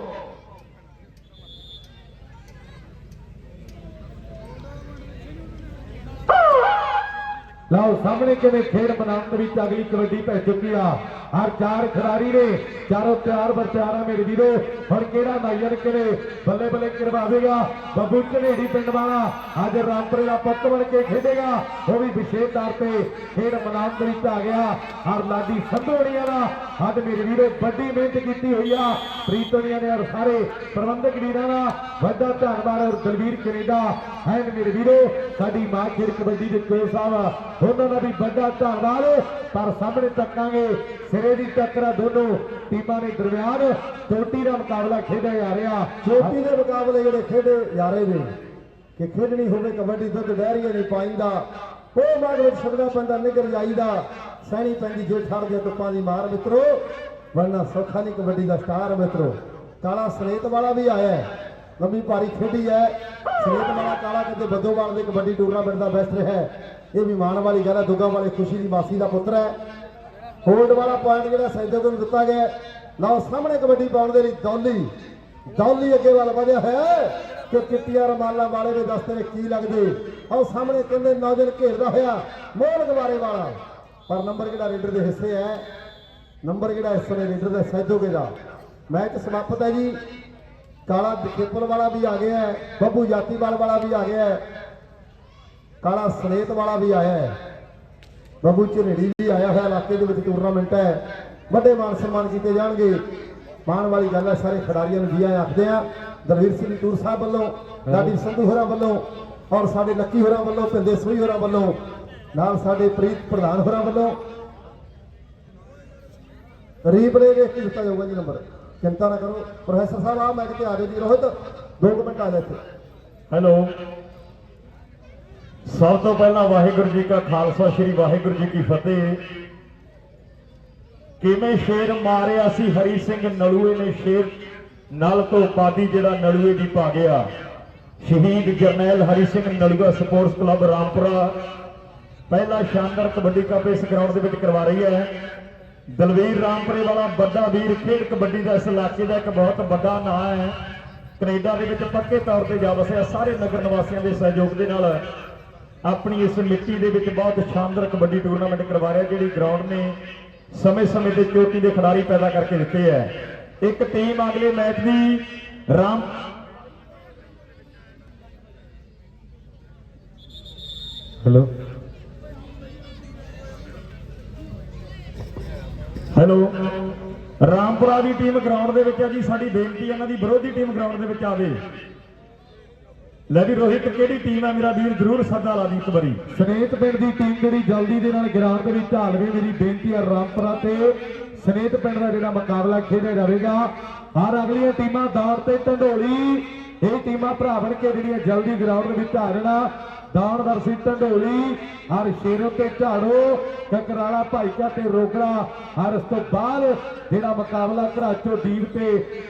ਲਓ ਸਾਹਮਣੇ ਕਿਵੇਂ ਖੇਡ ਮੈਦਾਨ ਦੇ ਵਿੱਚ ਅਗਲੀ ਕਬੱਡੀ ਪੈ ਚੁੱਕੀ ਆ। ਹਰ ਚਾਰ ਖਿਡਾਰੀ ਨੇ ਚਾਰੋਂ ਤਿਆਰ ਬਰ ਤਿਆਰ ਆ ਮੇਰੇ ਵੀਰੋ। ਹੁਣ ਕਿਹੜਾ ਨਾਈਅਰ ਕਿਹੜੇ ਬੱਲੇ ਬੱਲੇ ਕਰਵਾਵੇਗਾ? ਬੱਬੂ ਝਨੇੜੀ ਪਿੰਡ ਵਾਲਾ ਅੱਜ ਰਾਮਪੁਰੇ ਦਾ ਪੁੱਤ ਬਣ ਕੇ ਖੇਡੇਗਾ। ਉਹ ਵੀ ਵਿਸ਼ੇਸ਼ ਤੌਰ ਤੇ ਖੇਡ ਮੈਦਾਨ ਦੇ ਵਿੱਚ ਆ ਗਿਆ। ਹਰ ਲਾਡੀ ਸੰਧੋੜੀਆਂ ਦਾ ਅੱਜ ਮੇਰੇ ਵੀਰੋ ਵੱਡੀ ਮਿਹਨਤ ਕੀਤੀ ਹੋਈ ਆ। ਪ੍ਰੀਤੋਣੀਆਂ ਨੇ ਔਰ ਸਾਰੇ ਪ੍ਰਬੰਧਕ ਵੀਰਾਂ ਦਾ ਵੱਡਾ ਧੰਨਵਾਦ ਔਰ ਦਲਵੀਰ ਕੈਨੇਡਾ। ਹੈ ਮੇਰੇ ਵੀਰੋ, ਸਾਡੀ ਮਾਂ ਖੇਡ ਕਬੱਡੀ ਦੇ ਕੋਚ ਸਾਹਿਬ ਉਹਨਾਂ ਦਾ ਵੀ ਵੱਡਾ ਧੰਨਵਾਦ। ਪਰ ਸਾਹਮਣੇ ਤੱਕਾਂਗੇ ਸਿਰੇ ਦੀ ਟੱਕਰਾ ਦੋਨੋਂ ਟੀਮਾਂ ਦੇ ਦਰਮਿਆਨ। ਚੋਟੀ ਦਾ ਮੁਕਾਬਲਾ ਖੇਡਿਆ ਜਾ ਰਿਹਾ। ਚੋਟੀ ਦੇ ਮੁਕਾਬਲੇ ਜਿਹੜੇ ਖੇਡੇ ਜਾ ਰਹੇ ਨੇ, ਕਿ ਖੇਡਣੀ ਹੋਵੇ ਕਬੱਡੀ ਦੁੱਧ ਡਹਿਰੀਏ ਨਹੀਂ ਪਾਈਂਦਾ ਉਹ ਮਾਗ ਵਿੱਚ ਛੱਡਣਾ ਪੈਂਦਾ ਨਿਗਰ ਜਾਈਦਾ ਸਹਿਣੀ ਪੈਂਦੀ ਜੇ ਛੱਡ ਦੇ ਤੁੱਪਾਂ ਦੀ ਮਾਰ ਮਿੱਤਰੋ। ਵਰਨਾ ਸੌਖਾ ਨਹੀਂ ਕਬੱਡੀ ਦਾ ਸਟਾਰ ਮਿੱਤਰੋ। ਕਾਲਾ ਸਲੇਤ ਵਾਲਾ ਵੀ ਆਇਆ ਲੰਮੀ ਭਾਰੀ ਖੇਡੀ ਹੈ। ਸਨੇਤ ਵਾਲਾ ਕਾਲਾ ਕਿਤੇ ਬੱਦੋਵਾਲ ਦੇ ਕਬੱਡੀ ਟੂਰਨਾਮੈਂਟ ਦਾ ਬੈਸਟ ਰਿਹਾ ਇਹ ਵੀ ਮਾਣ ਵਾਲੀ ਗੱਲ ਹੈ, ਦੁੱਗਾ ਵਾਲੇ ਖੁਸ਼ੀ ਦੀ ਮਾਸੀ ਦਾ ਪੁੱਤਰ ਹੈ। ਹੋਲਡ ਵਾਲਾ ਪੁਆਇੰਟ ਜਿਹੜਾ ਸੈਦੋ ਨੂੰ ਦਿੱਤਾ ਗਿਆ ਲਓ ਸਾਹਮਣੇ ਕਬੱਡੀ ਪਾਉਣ ਦੇ ਲਈ ਦੌਲੀ। ਦੌਲੀ ਅੱਗੇ ਵੱਲ ਵਧਿਆ ਹੋਇਆ ਕਿ ਕਿੱਟੀਆਂ ਰਮਾਲਾਂ ਵਾਲੇ ਦੇ ਦਸਤੇ ਕੀ ਲੱਗਦੇ? ਆਓ ਸਾਹਮਣੇ ਕਹਿੰਦੇ ਨੌਜਵਾਨ ਘੇਰਦਾ ਹੋਇਆ ਮੋਹਨ ਗਵਾਰੇ ਵਾਲਾ। ਪਰ ਨੰਬਰ ਜਿਹੜਾ ਰੇਡਰ ਦੇ ਹਿੱਸੇ ਹੈ? ਨੰਬਰ ਜਿਹੜਾ ਇਸ ਸਮੇਂ ਰੇਡਰ ਦਾ ਸੈਦੋਗੇ ਦਾ? ਮੈਚ ਸਮਾਪਤ ਹੈ ਜੀ। ਕਾਲਾ ਦਿਖੇਪੁਰ ਵਾਲਾ ਵੀ ਆ ਗਿਆ ਹੈ ਬੱਬੂ ਜਾਤੀਵਾਲ ਵਾਲਾ ਵੀ ਆ ਗਿਆ ਹੈ ਕਾਲਾ ਸਨੇਤ ਵਾਲਾ ਵੀ ਆਇਆ ਹੈ। ਬੱਬੂ ਝਨੇੜੀ ਵੀ ਆਇਆ ਹੋਇਆ ਇਲਾਕੇ ਦੇ ਵਿੱਚ ਟੂਰਨਾਮੈਂਟ ਹੈ। ਵੱਡੇ ਮਾਨ ਸਨਮਾਨ ਕੀਤੇ ਜਾਣਗੇ। ਮਾਣ ਵਾਲੀ ਗੱਲ ਹੈ ਸਾਰੇ ਖਿਡਾਰੀਆਂ ਨੂੰ ਜੀ ਆਇਆਂ ਆਖਦੇ ਆ ਦਲਵੀਰ ਸਿੰਘ ਟੂਰ ਸਾਹਿਬ ਵੱਲੋਂ ਲਾਡੀ ਸੰਧੂ ਹੋਰਾਂ ਵੱਲੋਂ ਔਰ ਸਾਡੇ ਲੱਕੀ ਹੋਰਾਂ ਵੱਲੋਂ ਪਿੰਦੇ ਸੋਈ ਹੋਰਾਂ ਵੱਲੋਂ ਨਾਲ ਸਾਡੇ ਪ੍ਰੀਤ ਪ੍ਰਧਾਨ ਹੋਰਾਂ ਵੱਲੋਂ। ਰੀਪਲੇ ਵੇਖ ਕੇ ਦਿੱਤਾ ਜਾਊਗਾ ਜੀ ਨੰਬਰ ਚਿੰਤਾ ਨਾ ਕਰੋ। ਪ੍ਰੋਫੈਸਰ ਸਾਹਿਬ ਆ ਮੈਂ ਕਿਤੇ ਆ ਜਾਓ ਜੀ, ਰੋਹਿਤ। ਦੋ ਮਿੰਟ ਆ ਜਾ ਇੱਥੇ। ਹੈਲੋ। ਸਭ ਤੋਂ ਪਹਿਲਾਂ ਵਾਹਿਗੁਰੂ ਜੀ ਕਾ ਖਾਲਸਾ, ਸ੍ਰੀ ਵਾਹਿਗੁਰੂ ਜੀ ਕੀ ਫਤਿਹ। ਕਿਵੇਂ ਸ਼ੇਰ ਮਾਰਿਆ ਸੀ ਹਰੀ ਸਿੰਘ ਨਲੂਏ ਨੇ? ਸ਼ੇਰ ਨਲ ਤੋਂ ਪਾਦੀ ਜਿਹੜਾ ਨਲੂਏ ਦੀ ਭਾਗਿਆ ਸ਼ਹੀਦ ਜਰਨੈਲ ਹਰੀ ਸਿੰਘ ਨਲੂਆ ਸਪੋਰਟਸ ਕਲੱਬ ਰਾਮਪੁਰਾ। ਪਹਿਲਾ ਸ਼ਾਨਦਾਰ ਕਬੱਡੀ ਕੱਪ ਇਸ ਗਰਾਊਂਡ ਦੇ ਵਿੱਚ ਕਰਵਾ ਰਹੀ ਹੈ। ਦਲਵੀਰ ਰਾਮਪੁਰੇ ਵਾਲਾ ਵੱਡਾ ਵੀਰ ਖੇਡ ਕਬੱਡੀ ਦਾ ਇਸ ਇਲਾਕੇ ਦਾ ਇੱਕ ਬਹੁਤ ਵੱਡਾ ਨਾਂ ਹੈ। ਕੈਨੇਡਾ ਦੇ ਵਿੱਚ ਪੱਕੇ ਤੌਰ ਤੇ ਜਾ ਵਸਿਆ ਸਾਰੇ ਨਗਰ ਨਿਵਾਸੀਆਂ ਦੇ ਸਹਿਯੋਗ ਦੇ ਨਾਲ ਆਪਣੀ ਇਸ ਮਿੱਟੀ ਦੇ ਵਿੱਚ ਬਹੁਤ ਸ਼ਾਨਦਾਰ ਕਬੱਡੀ ਟੂਰਨਾਮੈਂਟ ਕਰਵਾ ਰਿਹਾ, ਜਿਹੜੀ ਗਰਾਊਂਡ ਨੇ ਸਮੇਂ-ਸਮੇਂ ਤੇ ਚੋਟੀ ਦੇ ਖਿਡਾਰੀ ਪੈਦਾ ਕਰਕੇ ਦਿੱਤੇ ਹੈ। ਇੱਕ ਟੀਮ ਅਗਲੇ ਮੈਚ ਦੀ ਰਾਮ ਹੈਲੋ ਹੈਲੋ। ਰਾਮਪੁਰਾ ਦੀ ਟੀਮ ਗਰਾਊਂਡ ਦੇ ਵਿੱਚ ਹੈ ਜੀ, ਸਾਡੀ ਬੇਨਤੀ ਇਹਨਾਂ ਦੀ, ਵਿਰੋਧੀ ਟੀਮ ਗਰਾਊਂਡ ਦੇ ਵਿੱਚ ਆਵੇ। ਲੈ ਵੀ ਰੋਹਿਤ, ਕਿਹੜੀ ਟੀਮ ਹੈ ਮੇਰਾ ਵੀਰ? ਜ਼ਰੂਰ ਸੱਦਾ ਲਾ ਦੀ ਇੱਕ ਵਾਰੀ। ਸਨੇਤ ਪਿੰਡ ਦੀ ਟੀਮ ਜਿਹੜੀ ਜਲਦੀ ਦੇ ਨਾਲ ਗਰਾਊਂਡ ਦੇ ਵਿੱਚ ਢਾਲਵੇ ਮੇਰੀ ਬੇਨਤੀ ਆ ਰਾਮਪੁਰਾ ਤੇ ਸਨੇਤ ਪਿੰਡ ਦਾ ਜਿਹੜਾ ਮੁਕਾਬਲਾ ਖੇਡਿਆ ਜਾਵੇਗਾ। ਹਰ ਅਗਲੀਆਂ ਟੀਮਾਂ ਦੌਰ ਤੇ ਢੰਡੋਲੀ। ਇਹ ਟੀਮਾਂ ਭਰਾ ਬਣ ਕੇ ਜਿਹੜੀਆਂ ਜਲਦੀ ਗਰਾਊਂਡ ਦੇ ਵਿੱਚ ਢਾਲਣਾ ਦੌੜ ਵਰਸੀ ਢੰਡੋਲੀ ਹਰ ਸ਼ੇਰੋ ਤੇ ਝਾੜੋ, ਕਕਰਾਲਾ ਭਾਈਕਾ ਤੇ ਰੋਗੜਾ। ਹਰ ਇਸ ਤੋਂ ਬਾਅਦ ਜਿਹੜਾ ਮੁਕਾਬਲਾ ਘਰਾਚੋ ਦੀਪ ਤੇ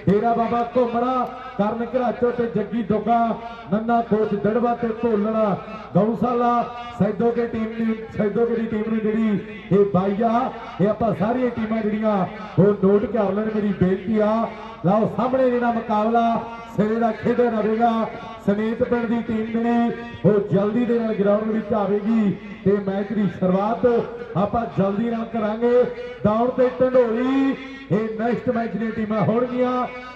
ਡੇਰਾ ਬਾਬਾ ਘੁੰਮਣਾ ਕਰਨ ਘਰਾਚੋ ਤੇ ਜੱਗੀ ਦੁੱਗਾ ਨੰਨਾ ਕੋਚ ਦੜਵਾ ਤੇ ਭੋਲਣਾ, ਗਊਸ਼ਾਲਾ, ਸੈਦੋਕੇ ਟੀਮ ਨੇ ਸੈਦੋਕੇ ਦੀ ਟੀਮ ਨੇ ਜਿਹੜੀ ਇਹ ਬਾਈਆ ਇਹ ਆਪਾਂ ਸਾਰੀਆਂ ਟੀਮਾਂ ਜਿਹੜੀਆਂ, ਉਹ ਨੋਟ ਕਰ ਲੈਣ ਮੇਰੀ ਬੇਨਤੀ ਆ। ਲਓ, ਸਾਹਮਣੇ ਜਿਹੜਾ ਮੁਕਾਬਲਾ, ਸਿਰੇ ਦਾ ਖੇਡਿਆ ਜਾਵੇਗਾ ਸਮੇਤ ਪਿੰਡ ਦੀ ਟੀਮ ਜਿਹੜੀ ਉਹ ਜਲਦੀ ਦੇ ਨਾਲ ਗਰਾਊਂਡ ਵਿੱਚ ਆਵੇਗੀ ਤੇ ਮੈਚ ਦੀ ਸ਼ੁਰੂਆਤ ਆਪਾਂ ਜਲਦੀ ਨਾਲ ਕਰਾਂਗੇ। ਦੌੜ ਤੇ ਢੰਡੋਲੀ, ਇਹ ਨੈਕਸਟ ਮੈਚ ਦੀਆਂ ਟੀਮਾਂ ਹੋਣਗੀਆਂ,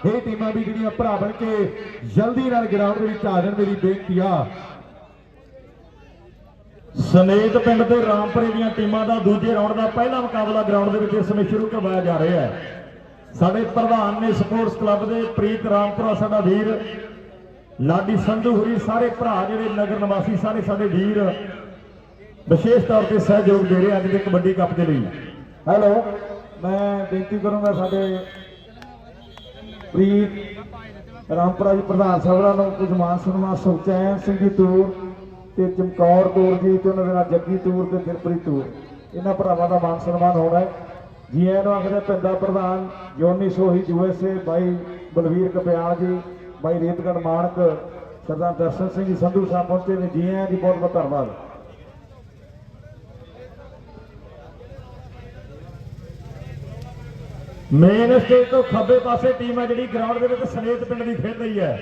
ਇਹ ਟੀਮਾਂ ਵੀ ਜਿਹੜੀਆਂ ਭਰਾਵਾਂ ਬਣ ਕੇ ਜਲਦੀ ਨਾਲ ਗਰਾਊਂਡ ਦੇ ਵਿੱਚ ਆ ਜਾਣ ਮੇਰੀ ਬੇਨਤੀ ਆ। ਸਨੇਤ ਪਿੰਡ ਤੇ ਰਾਮਪੁਰੇ ਦੀਆਂ ਟੀਮਾਂ ਦਾ ਦੂਜੇ ਰਾਉਂਡ ਦਾ ਪਹਿਲਾ ਮੁਕਾਬਲਾ ਗਰਾਊਂਡ ਦੇ ਵਿੱਚ ਇਸ ਸਮੇਂ ਸ਼ੁਰੂ ਕਰਵਾਇਆ ਜਾ ਰਿਹਾ ਹੈ। ਸਾਡੇ ਪ੍ਰਧਾਨ ਨੇ ਸਪੋਰਟਸ ਕਲੱਬ ਦੇ ਪ੍ਰੀਤ ਰਾਮਪੁਰਾ, ਸਾਡਾ ਵੀਰ, ਲਾਡੀ ਸੰਧੂ ਹੋਰੀ, ਸਾਰੇ ਭਰਾ ਜਿਹੜੇ ਨਗਰ ਨਿਵਾਸੀ, ਸਾਰੇ ਸਾਡੇ ਵੀਰ ਵਿਸ਼ੇਸ਼ ਤੌਰ ਤੇ ਸਹਿਯੋਗ ਦੇ ਰਹੇ ਅੱਜ ਦੇ ਕਬੱਡੀ ਕੱਪ ਦੇ ਲਈ। ਹੈਲੋ, ਮੈਂ ਬੇਨਤੀ ਕਰੂੰਗਾ ਸਾਡੇ ਪ੍ਰੀਤ ਰਾਮਪੁਰਾ ਜੀ ਪ੍ਰਧਾਨ ਸਾਹਿਬਾਂ ਨੂੰ ਕੁਝ ਮਾਨ ਸਨਮਾਨ ਸੁਖਚੈਨ ਸਿੰਘ ਜੀ ਤੂਰ ਤੇ ਚਮਕੌਰ ਤੂਰ ਜੀ ਤੇ ਉਹਨਾਂ ਦੇ ਨਾਲ ਜੱਗੀ ਤੂਰ ਤੇ ਦਿਲਪ੍ਰੀਤ ਤੂਰ। ਇਹਨਾਂ ਭਰਾਵਾਂ ਦਾ ਮਾਨ ਸਨਮਾਨ ਹੋਣਾ ਹੈ। ਜੀ ਆਇਆਂ ਨੂੰ ਆਖਦੇ ਪਿੰਡਾ ਪ੍ਰਧਾਨ ਜੋਨੀ ਸੋਹੀ ਯੂਐਸਏ ਬਾਈ ਬਲਵੀਰ ਕਪਿਆਲ ਜੀ, ਬਾਈ ਰੇਤਗੜ ਮਾਨਕ, ਸਰਦਾਰ ਦਰਸ਼ਨ ਸਿੰਘ ਜੀ ਸੰਧੂ ਸਾਹਿਬ ਪਹੁੰਚੇ ਨੇ। ਜੀ ਆਇਆਂ ਜੀ ਬਹੁਤ ਬਹੁਤ ਧੰਨਵਾਦ। ਮੇਨ ਸਟੇਜ ਤੋਂ ਖੱਬੇ ਪਾਸੇ ਟੀਮ ਹੈ ਜਿਹੜੀ ਗਰਾਊਂਡ ਦੇ ਵਿੱਚ ਸਨੇਤ ਪਿੰਡ ਦੀ ਖੇਡ ਰਹੀ ਹੈ।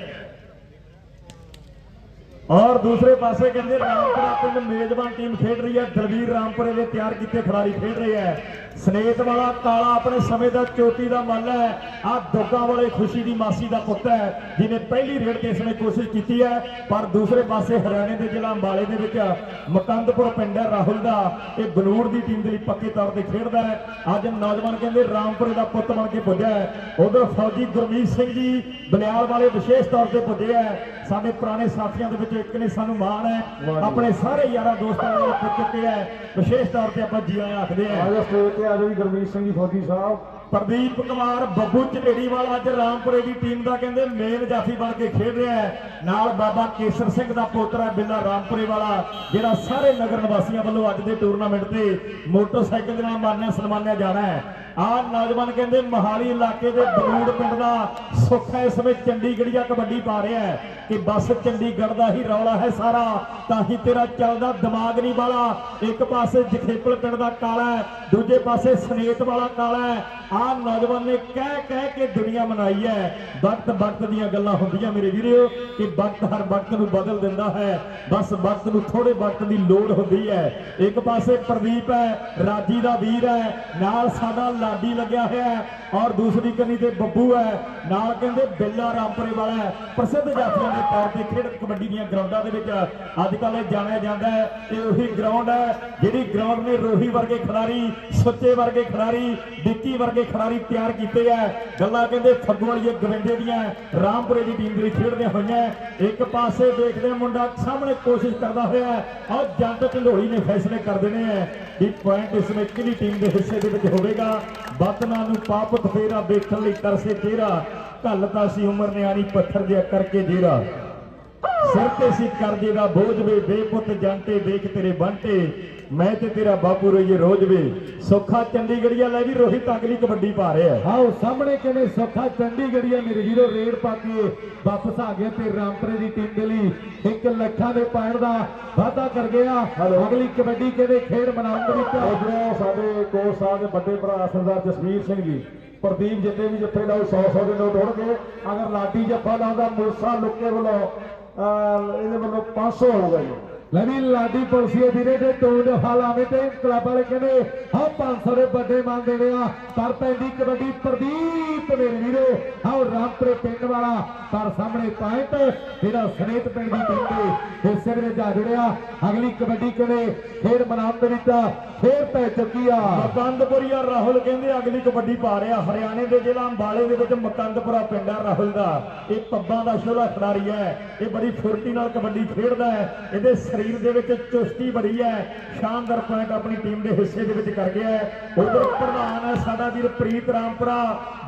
ਔਰ ਦੂਸਰੇ ਪਾਸੇ ਕਹਿੰਦੇ ਰਾਮਪੁਰਾ ਪਿੰਡ ਮੇਜ਼ਬਾਨ ਟੀਮ ਖੇਡ ਰਹੀ ਹੈ। ਦਲਵੀਰ ਰਾਮਪੁਰੇ ਦੇ ਤਿਆਰ ਕੀਤੇ ਖਿਡਾਰੀ ਖੇਡ ਰਹੇ ਹੈ। ਸਨੇਤ ਵਾਲਾ ਕਾਲਾ ਆਪਣੇ ਸਮੇਂ ਦਾ ਚੋਟੀ ਦਾ ਮੱਲ ਹੈ। ਆ ਦੁੱਗਾ ਵਾਲੇ ਖੁਸ਼ੀ ਦੀ ਮਾਸੀ ਦਾ ਪੁੱਤ ਹੈ, ਜਿਹਨੇ ਪਹਿਲੀ ਰੇਡ ਤੇ ਇਸਨੇ ਕੋਸ਼ਿਸ਼ ਕੀਤੀ ਹੈ। ਪਰ ਦੂਸਰੇ ਪਾਸੇ ਹਰਿਆਣੇ ਦੇ ਜ਼ਿਲ੍ਹਾ ਅੰਬਾਲੇ ਦੇ ਵਿੱਚ ਮਕੰਦਪੁਰ ਪਿੰਡ ਹੈ ਰਾਹੁਲ ਦਾ। ਇਹ ਬਨੂੜ ਦੀ ਟੀਮ ਦੇ ਲਈ ਪੱਕੇ ਤੌਰ ਤੇ ਖੇਡਦਾ ਹੈ। ਅੱਜ ਨੌਜਵਾਨ ਕਹਿੰਦੇ ਰਾਮਪੁਰੇ ਦਾ ਪੁੱਤ ਬਣ ਕੇ ਪੁੱਜਿਆ ਹੈ। ਉਧਰ ਫੌਜੀ ਗੁਰਮੀਤ ਸਿੰਘ ਜੀ ਬਲਿਆਲ ਵਾਲੇ ਵਿਸ਼ੇਸ਼ ਤੌਰ ਤੇ ਪੁੱਜੇ ਹੈ। ਸਾਡੇ ਪੁਰਾਣੇ ਸਾਥੀਆਂ ਦੇ ਵਿੱਚ ਇੱਕ ਨੇ ਸਾਨੂੰ ਮਾਣ ਹੈ। ਆਪਣੇ ਸਾਰੇ ਯਾਰਾਂ ਦੋਸਤਾਂ ਨੂੰ ਚੁੱਕੇ ਹੈ। ਵਿਸ਼ੇਸ਼ ਤੌਰ ਤੇ ਆਪਾਂ ਜੀ ਆਇਆਂ ਆਖਦੇ ਹਾਂ। ਆਜੋ ਸਟੇਜ ਤੇ ਆਜੋ ਜੀ ਗੁਰਮੀਤ ਸਿੰਘ ਜੀ ਫੌਜੀ ਸਾਹਿਬ। ਪ੍ਰਦੀਪ ਕੁਮਾਰ ਬੱਬੂ ਝੜੇੜੀ ਵਾਲਾ ਅੱਜ ਰਾਮਪੁਰੇ ਦੀ ਟੀਮ ਦਾ ਕਹਿੰਦੇ ਮੇਨ ਜਾਫੀ ਬਣ ਕੇ ਖੇਡ ਰਿਹਾ ਹੈ। ਨਾਲ ਬਾਬਾ ਕੇਸਰ ਸਿੰਘ ਦਾ ਪੋਤਰਾ ਬਿੱਲਾ ਰਾਮਪੁਰੇ ਵਾਲਾ ਜਿਹੜਾ ਸਾਰੇ ਨਗਰ ਨਿਵਾਸੀਆਂ ਵੱਲੋਂ ਅੱਜ ਦੇ ਟੂਰਨਾਮੈਂਟ ਤੇ ਮੋਟਰਸਾਈਕਲ ਦੇ ਨਾਲ ਮਾਨਿਆ ਸਨਮਾਨਿਆ ਜਾਣਾ ਹੈ। ਆਹ ਨੌਜਵਾਨ ਕਹਿੰਦੇ ਮਹਾਲੀ ਇਲਾਕੇ ਦੇ ਬਲੂੜ ਪਿੰਡ ਦਾ ਸੁੱਖ ਹੈ। ਇਸ ਸਮੇਂ ਚੰਡੀਗੜ੍ਹੀਆ ਕਬੱਡੀ ਪਾ ਰਿਹਾ ਹੈ ਕਿ ਬਸ ਚੰਡੀਗੜ੍ਹ ਦਾ ਹੀ ਰੌਲਾ ਹੈ ਸਾਰਾ। ਤਾਂ ਹੀ ਤੇਰਾ ਚੱਲਦਾ ਦਿਮਾਗ ਨਹੀਂ ਵਾਲਾ। ਇੱਕ ਪਾਸੇ ਜਖੇਪਲ ਪਿੰਡ ਦਾ ਕਾਲਾ ਹੈ, ਦੂਜੇ ਪਾਸੇ ਸਨੇਤ ਵਾਲਾ ਕਾਲਾ ਹੈ। ਆਹ ਨੌਜਵਾਨ ਨੇ ਕਹਿ ਕਹਿ ਕੇ ਦੁਨੀਆ ਮਨਾਈ ਹੈ। ਵਕਤ ਵਕਤ ਦੀਆਂ ਗੱਲਾਂ ਹੁੰਦੀਆਂ ਮੇਰੇ ਵੀਰੋ, ਕਿ ਵਕਤ ਹਰ ਵਕਤ ਨੂੰ ਬਦਲ ਦਿੰਦਾ ਹੈ। ਬਸ ਵਕਤ ਨੂੰ ਥੋੜੇ ਵਕਤ ਦੀ ਲੋੜ ਹੁੰਦੀ ਹੈ। ਇੱਕ ਪਾਸੇ ਪ੍ਰਦੀਪ ਹੈ, ਰਾਜੀ ਦਾ ਵੀਰ ਹੈ। ਨਾਲ ਸਾਡਾ ਲਾਡੀ ਲੱਗਿਆ ਹੋਇਆ ਹੈ ਔਰ ਦੂਸਰੀ ਕੰਨੀ ਤੇ ਬੱਬੂ ਹੈ। ਨਾਲ ਕਹਿੰਦੇ ਬਿੱਲਾ ਰਾਮਪੁਰੇ ਵਾਲਾ ਪ੍ਰਸਿੱਧ ਜਾਤੀਆਂ ਦੇ ਤੌਰ ਤੇ ਖੇਡ ਕਬੱਡੀ ਦੀਆਂ ਗਰਾਊਂਡਾਂ ਦੇ ਵਿੱਚ ਅੱਜ ਕੱਲ੍ਹ ਜਾਣਿਆ ਜਾਂਦਾ ਹੈ। ਇਹ ਉਹੀ ਗਰਾਊਂਡ ਹੈ ਜਿਹੜੀ ਗਰਾਊਂਡ ਨੇ ਰੋਹੀ ਵਰਗੇ ਖਿਡਾਰੀ, ਸੁੱਚੇ ਵਰਗੇ ਖਿਡਾਰੀ ਡਿੱਕੀ ਵਰਗੇ ਖਿਡਾਰੀ ਤਿਆਰ ਕੀਤੇ ਆ ਗੱਲਾਂ ਕਹਿੰਦੇ ਫੱਗੂ ਵਾਲੀ ਗਵਿੰਦੇ ਦੀਆਂ ਰਾਮਪੁਰੇ ਦੀ ਟੀਮ ਦੇ ਲਈ ਖੇਡਦੀਆਂ ਹੋਈਆਂ ਇੱਕ ਪਾਸੇ ਦੇਖਦੇ ਹਾਂ ਮੁੰਡਾ ਸਾਹਮਣੇ ਕੋਸ਼ਿਸ਼ ਕਰਦਾ ਹੋਇਆ ਔਰ ਜੰਟ ਢਲੋੜੀ ਨੇ ਫੈਸਲੇ ਕਰ ਦੇਣੇ ਆ ਕਿ ਪੁਆਇੰਟ ਇਸ ਵਿੱਚ ਕਿਹੜੀ ਟੀਮ ਦੇ ਹਿੱਸੇ ਦੇ ਵਿੱਚ ਹੋਵੇਗਾ। ਬਤਨਾ ਨੂੰ ਪਾਪ ਫੇਰਾ ਵੇਖਣ ਲਈ ਤਰਸੇ ਚਿਹਰਾ ਘੱਲਤਾ ਸੀ ਉਮਰ ਨਿਆਣੀ ਪੱਥਰ ਜਿਹਾ ਕਰਕੇ ਜੇਰਾ। ਸਿਰ ਤੇ ਸੀ ਕਰਜ਼ੇ ਦਾ ਬੋਝ ਵੇ, ਬੇਪੁੱਤ ਜਾਂਟੇ ਵੇਖ ਤੇਰੇ ਬੰਟੇ। ਮੈਂ ਤੇ ਤੇਰਾ ਬਾਪੂ ਰੋਈਏ ਰੋਜ਼ ਵੇ। ਸੁੱਖਾ ਚੰਡੀਗੜ੍ਹੀਆ ਲੈ ਵੀ ਰੋਹਿਤ ਅਗਲੀ ਕਬੱਡੀ ਪਾ ਰਿਹਾ। ਆਓ ਸਾਹਮਣੇ ਕਿਵੇਂ ਸੁੱਖਾ ਚੰਡੀਗੜ੍ਹੀਆ ਮੇਰੇ ਵੀਰੋ ਰੇਡ ਪਾ ਕੇ ਵਾਪਸ ਆ ਗਿਆ ਤੇ ਰਾਮਪੁਰੇ ਦੀ ਟੀਮ ਦੇ ਲਈ ਇੱਕ ਲੱਖਾਂ ਦੇ ਪੁਆਇੰਟ ਦਾ ਵਾਅਦਾ ਕਰ ਗਿਆ। ਅਗਲੀ ਕਬੱਡੀ ਕਹਿੰਦੇ ਖੇਡ ਮਨਾਉਣ ਦੇ ਵਿੱਚ ਸਾਡੇ ਕੋਚ ਸਾਹਿਬ ਦੇ ਵੱਡੇ ਭਰਾ ਸਰਦਾਰ ਜਸਵੀਰ ਸਿੰਘ ਜੀ ਪ੍ਰਦੀਪ ਜਿੰਦੇ ਵੀ ਜਿੱਥੇ ਲਾਓ 100 100 ਦੇ ਨੋਟ ਹੋਣਗੇ। ਅਗਰ ਲਾਡੀ ਜੱਫਾ ਲਾਉਂਦਾ ਮੂਸਾ ਲੁੱਕੇ ਵੱਲੋਂ ਇਹਦੇ ਵੱਲੋਂ 500 ਹੋਊਗਾ ਜੀ। ਲੈ ਵੀ ਲਾਡੀ ਪੁਲਸੀਏ ਵੀਰੇ ਦੇ ਟੋਨ ਹਾਲਾਵੇਂ ਤੇ ਕਲੱਬ ਵਾਲੇ ਕਹਿੰਦੇ ਹਾਂ 500 ਦੇ ਵੱਡੇ ਮੰਨ ਦੇਣੇ ਆ। ਪਰ ਪੈਂਦੀ ਕਬੱਡੀ ਪ੍ਰਦੀਪ ਮੇਰੇ ਵੀਰੋ ਆਓ ਰਾਮਪੁਰੇ ਪਿੰਡ ਵਾਲਾ। ਪਰ ਸਾਹਮਣੇ ਪੁਆਇੰਟ ਜਿਹੜਾ ਸਨੇਤ ਪਿੰਡ ਦੀ ਟੀਮ ਦੇ ਹਿੱਸੇ ਵਿੱਚ ਆ ਜੁੜਿਆ। ਅਗਲੀ ਕਬੱਡੀ ਕਹਿੰਦੇ ਖੇਡ ਮਨਾਉਣ ਦੇ ਵਿੱਚ ਫੇਰ ਪੈ ਚੁੱਕੀ ਆ। ਮਕੰਦਪੁਰੀਆ ਰਾਹੁਲ ਕਹਿੰਦੇ, ਅਗਲੀ ਕਬੱਡੀ ਪਾ ਰਿਹਾ। ਹਰਿਆਣੇ ਦੇ ਜ਼ਿਲ੍ਹਾ ਅੰਬਾਲੇ ਦੇ ਵਿੱਚ ਮਕੰਦਪੁਰਾ ਪਿੰਡ ਆ, ਰਾਹੁਲ ਦਾ। ਇਹ ਪੱਬਾਂ ਦਾ ਸ਼ੋਲਾ ਖਿਡਾਰੀ ਹੈ। ਇਹ ਬੜੀ ਫੁਰਤੀ ਨਾਲ ਕਬੱਡੀ ਖੇਡਦਾ ਹੈ। ਇਹਦੇ ਸਰੀਰ ਦੇ ਵਿੱਚ ਚੁਸਤੀ ਬੜੀ ਹੈ, ਸ਼ਾਨਦਾਰ ਪੁਆਇੰਟ ਆਪਣੀ ਟੀਮ ਦੇ ਹਿੱਸੇ ਦੇ ਵਿੱਚ ਕਰ ਗਿਆ ਹੈ। ਉਧਰ ਪ੍ਰਧਾਨ ਸਾਡਾ ਵੀਰ ਪ੍ਰੀਤ ਰਾਮਪੁਰਾ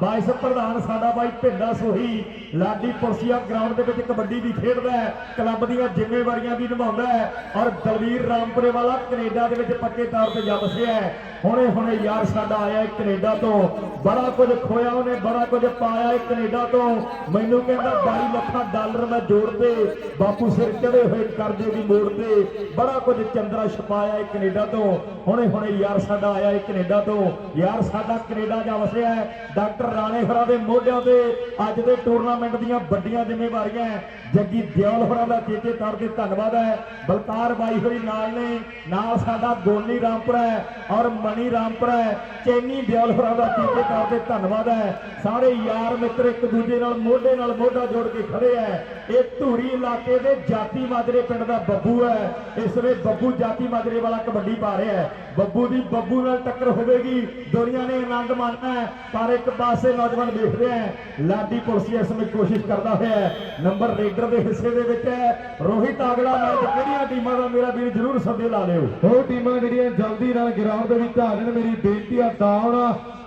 ਵਾਈਸ ਪ੍ਰਧਾਨ ਸਾਡਾ ਬਾਈ ਭਿੰਦਾ ਸੋਹੀ, ਲਾਡੀ ਪੁਰਸੀਆ ਗਰਾਊਂਡ ਦੇ ਵਿੱਚ ਕਬੱਡੀ ਵੀ ਖੇਡਦਾ ਹੈ ਕਲੱਬ ਦੀਆਂ ਜ਼ਿੰਮੇਵਾਰੀਆਂ ਵੀ ਨਿਭਾਉਂਦਾ ਹੈ ਔਰ ਦਲਵੀਰ ਰਾਮਪੁਰੇ ਵਾਲਾ ਕੈਨੇਡਾ ਦੇ ਵਿੱਚ ਪੱਕੇ ਤੌਰ ਤੇ ਜਾ ਵਸਿਆ ਹੈ। ਹੁਣੇ ਹੁਣੇ ਯਾਰ ਸਾਡਾ ਆਇਆ ਹੈ ਕੈਨੇਡਾ ਤੋਂ, ਬੜਾ ਕੁਝ ਖੋਇਆ ਉਹਨੇ, ਬੜਾ ਕੁਝ ਪਾਇਆ ਹੈ ਕੈਨੇਡਾ ਤੋਂ। ਮੈਨੂੰ ਕਹਿੰਦਾ 22 ਲੱਖਾਂ ਡਾਲਰ ਮੈਂ ਜੋੜਦੇ ਬਾਪੂ ਸਿਰ ਚੜੇ ਹੋਏ ਕਰਜ਼ੇ ਦੀ ਮੋੜ ਤੇ ਬੜਾ ਕੁਝ ਚੰਦਰਾ ਛਪਾਇਆ ਹੈ ਕੈਨੇਡਾ ਤੋਂ। ਹੁਣੇ ਹੁਣੇ ਯਾਰ ਸਾਡਾ ਆਇਆ ਹੈ ਕੈਨੇਡਾ ਤੋਂ। ਯਾਰ ਸਾਡਾ ਕੈਨੇਡਾ ਜਾ ਵਸਿਆ ਹੈ ਡਾਕਟਰ ਰਾਣੇ ਖਰਾ ਦੇ ਮੋਢਿਆਂ ਤੇ ਅੱਜ ਦੇ ਟੂਰਨਾਮੈਂਟ ਦੀਆਂ ਵੱਡੀਆਂ ਜ਼ਿੰਮੇਵਾਰੀਆਂ ਜੱਗੀ ਦਿਓਲ ਹੋਰਾਂ ਦਾ ਚੇਤੇ ਤੌਰ ਤੇ ਧੰਨਵਾਦ ਹੈ। ਬਲਕਾਰ ਬਾਈ ਹੋਈ ਨਾਲ ਨੇ। ਨਾਲ ਸਾਡਾ ਗੋਨੀ ਰਾਮਪੁਰਾ ਹੈ ਔਰ ਮਣੀ ਰਾਮਪੁਰਾ ਹੈ। ਚੈਨੀ ਦਿਓਲ ਹੋਰਾਂ ਦਾ ਚੇਤੇ ਤੌਰ ਤੇ ਧੰਨਵਾਦ ਹੈ। ਸਾਰੇ ਯਾਰ ਮਿੱਤਰ ਇੱਕ ਦੂਜੇ ਨਾਲ ਮੋਢੇ ਨਾਲ ਮੋਢਾ ਜੋੜ ਕੇ ਖੜੇ ਹੈ। ਇਹ ਧੂਰੀ ਇਲਾਕੇ ਦੇ ਜਾਤੀ ਮਾਜਰੇ ਪਿੰਡ ਦਾ ਬੱਬੂ ਹੈ। ਇਸ ਵੇ ਬੱਬੂ ਜਾਤੀ ਮਾਜਰੇ ਵਾਲਾ ਕਬੱਡੀ ਪਾ ਰਿਹਾ ਹੈ। ਬੱਬੂ ਦੀ ਬੱਬੂ ਨਾਲ ਟੱਕਰ ਹੋਵੇਗੀ। ਦੁਨੀਆ ਨੇ ਆਨੰਦ ਮਾਣਨਾ ਹੈ, ਪਰ ਇੱਕ ਪਾਸੇ ਨੌਜਵਾਨ ਵੇਖ ਰਿਹਾ ਹੈ। ਲਾਡੀ ਪੁਲਸੀ ਇਸ ਸਮੇਂ ਕੋਸ਼ਿਸ਼ ਕਰਦਾ ਹੋਇਆ ਹੈ। ਨੰਬਰ ਰੇਡਰ ਦੇ ਹਿੱਸੇ ਦੇ ਵਿੱਚ ਹੈ। ਰੋਹਿਤ ਆਗਲਾ ਮੈਚ ਕਿਹੜੀਆਂ ਟੀਮਾਂ ਦਾ ਮੇਰਾ ਵੀਰ ਜਰੂਰ ਸੱਦੇ ਲਾ ਲਿਓ। ਉਹ ਟੀਮਾਂ ਜਿਹੜੀਆਂ ਜਲਦੀ ਨਾਲ ਗਰਾਊਂਡ ਦੇ ਵਿੱਚ ਆ ਜਾਣ ਮੇਰੀ ਬੇਨਤੀ ਆ ਡਾਊਨ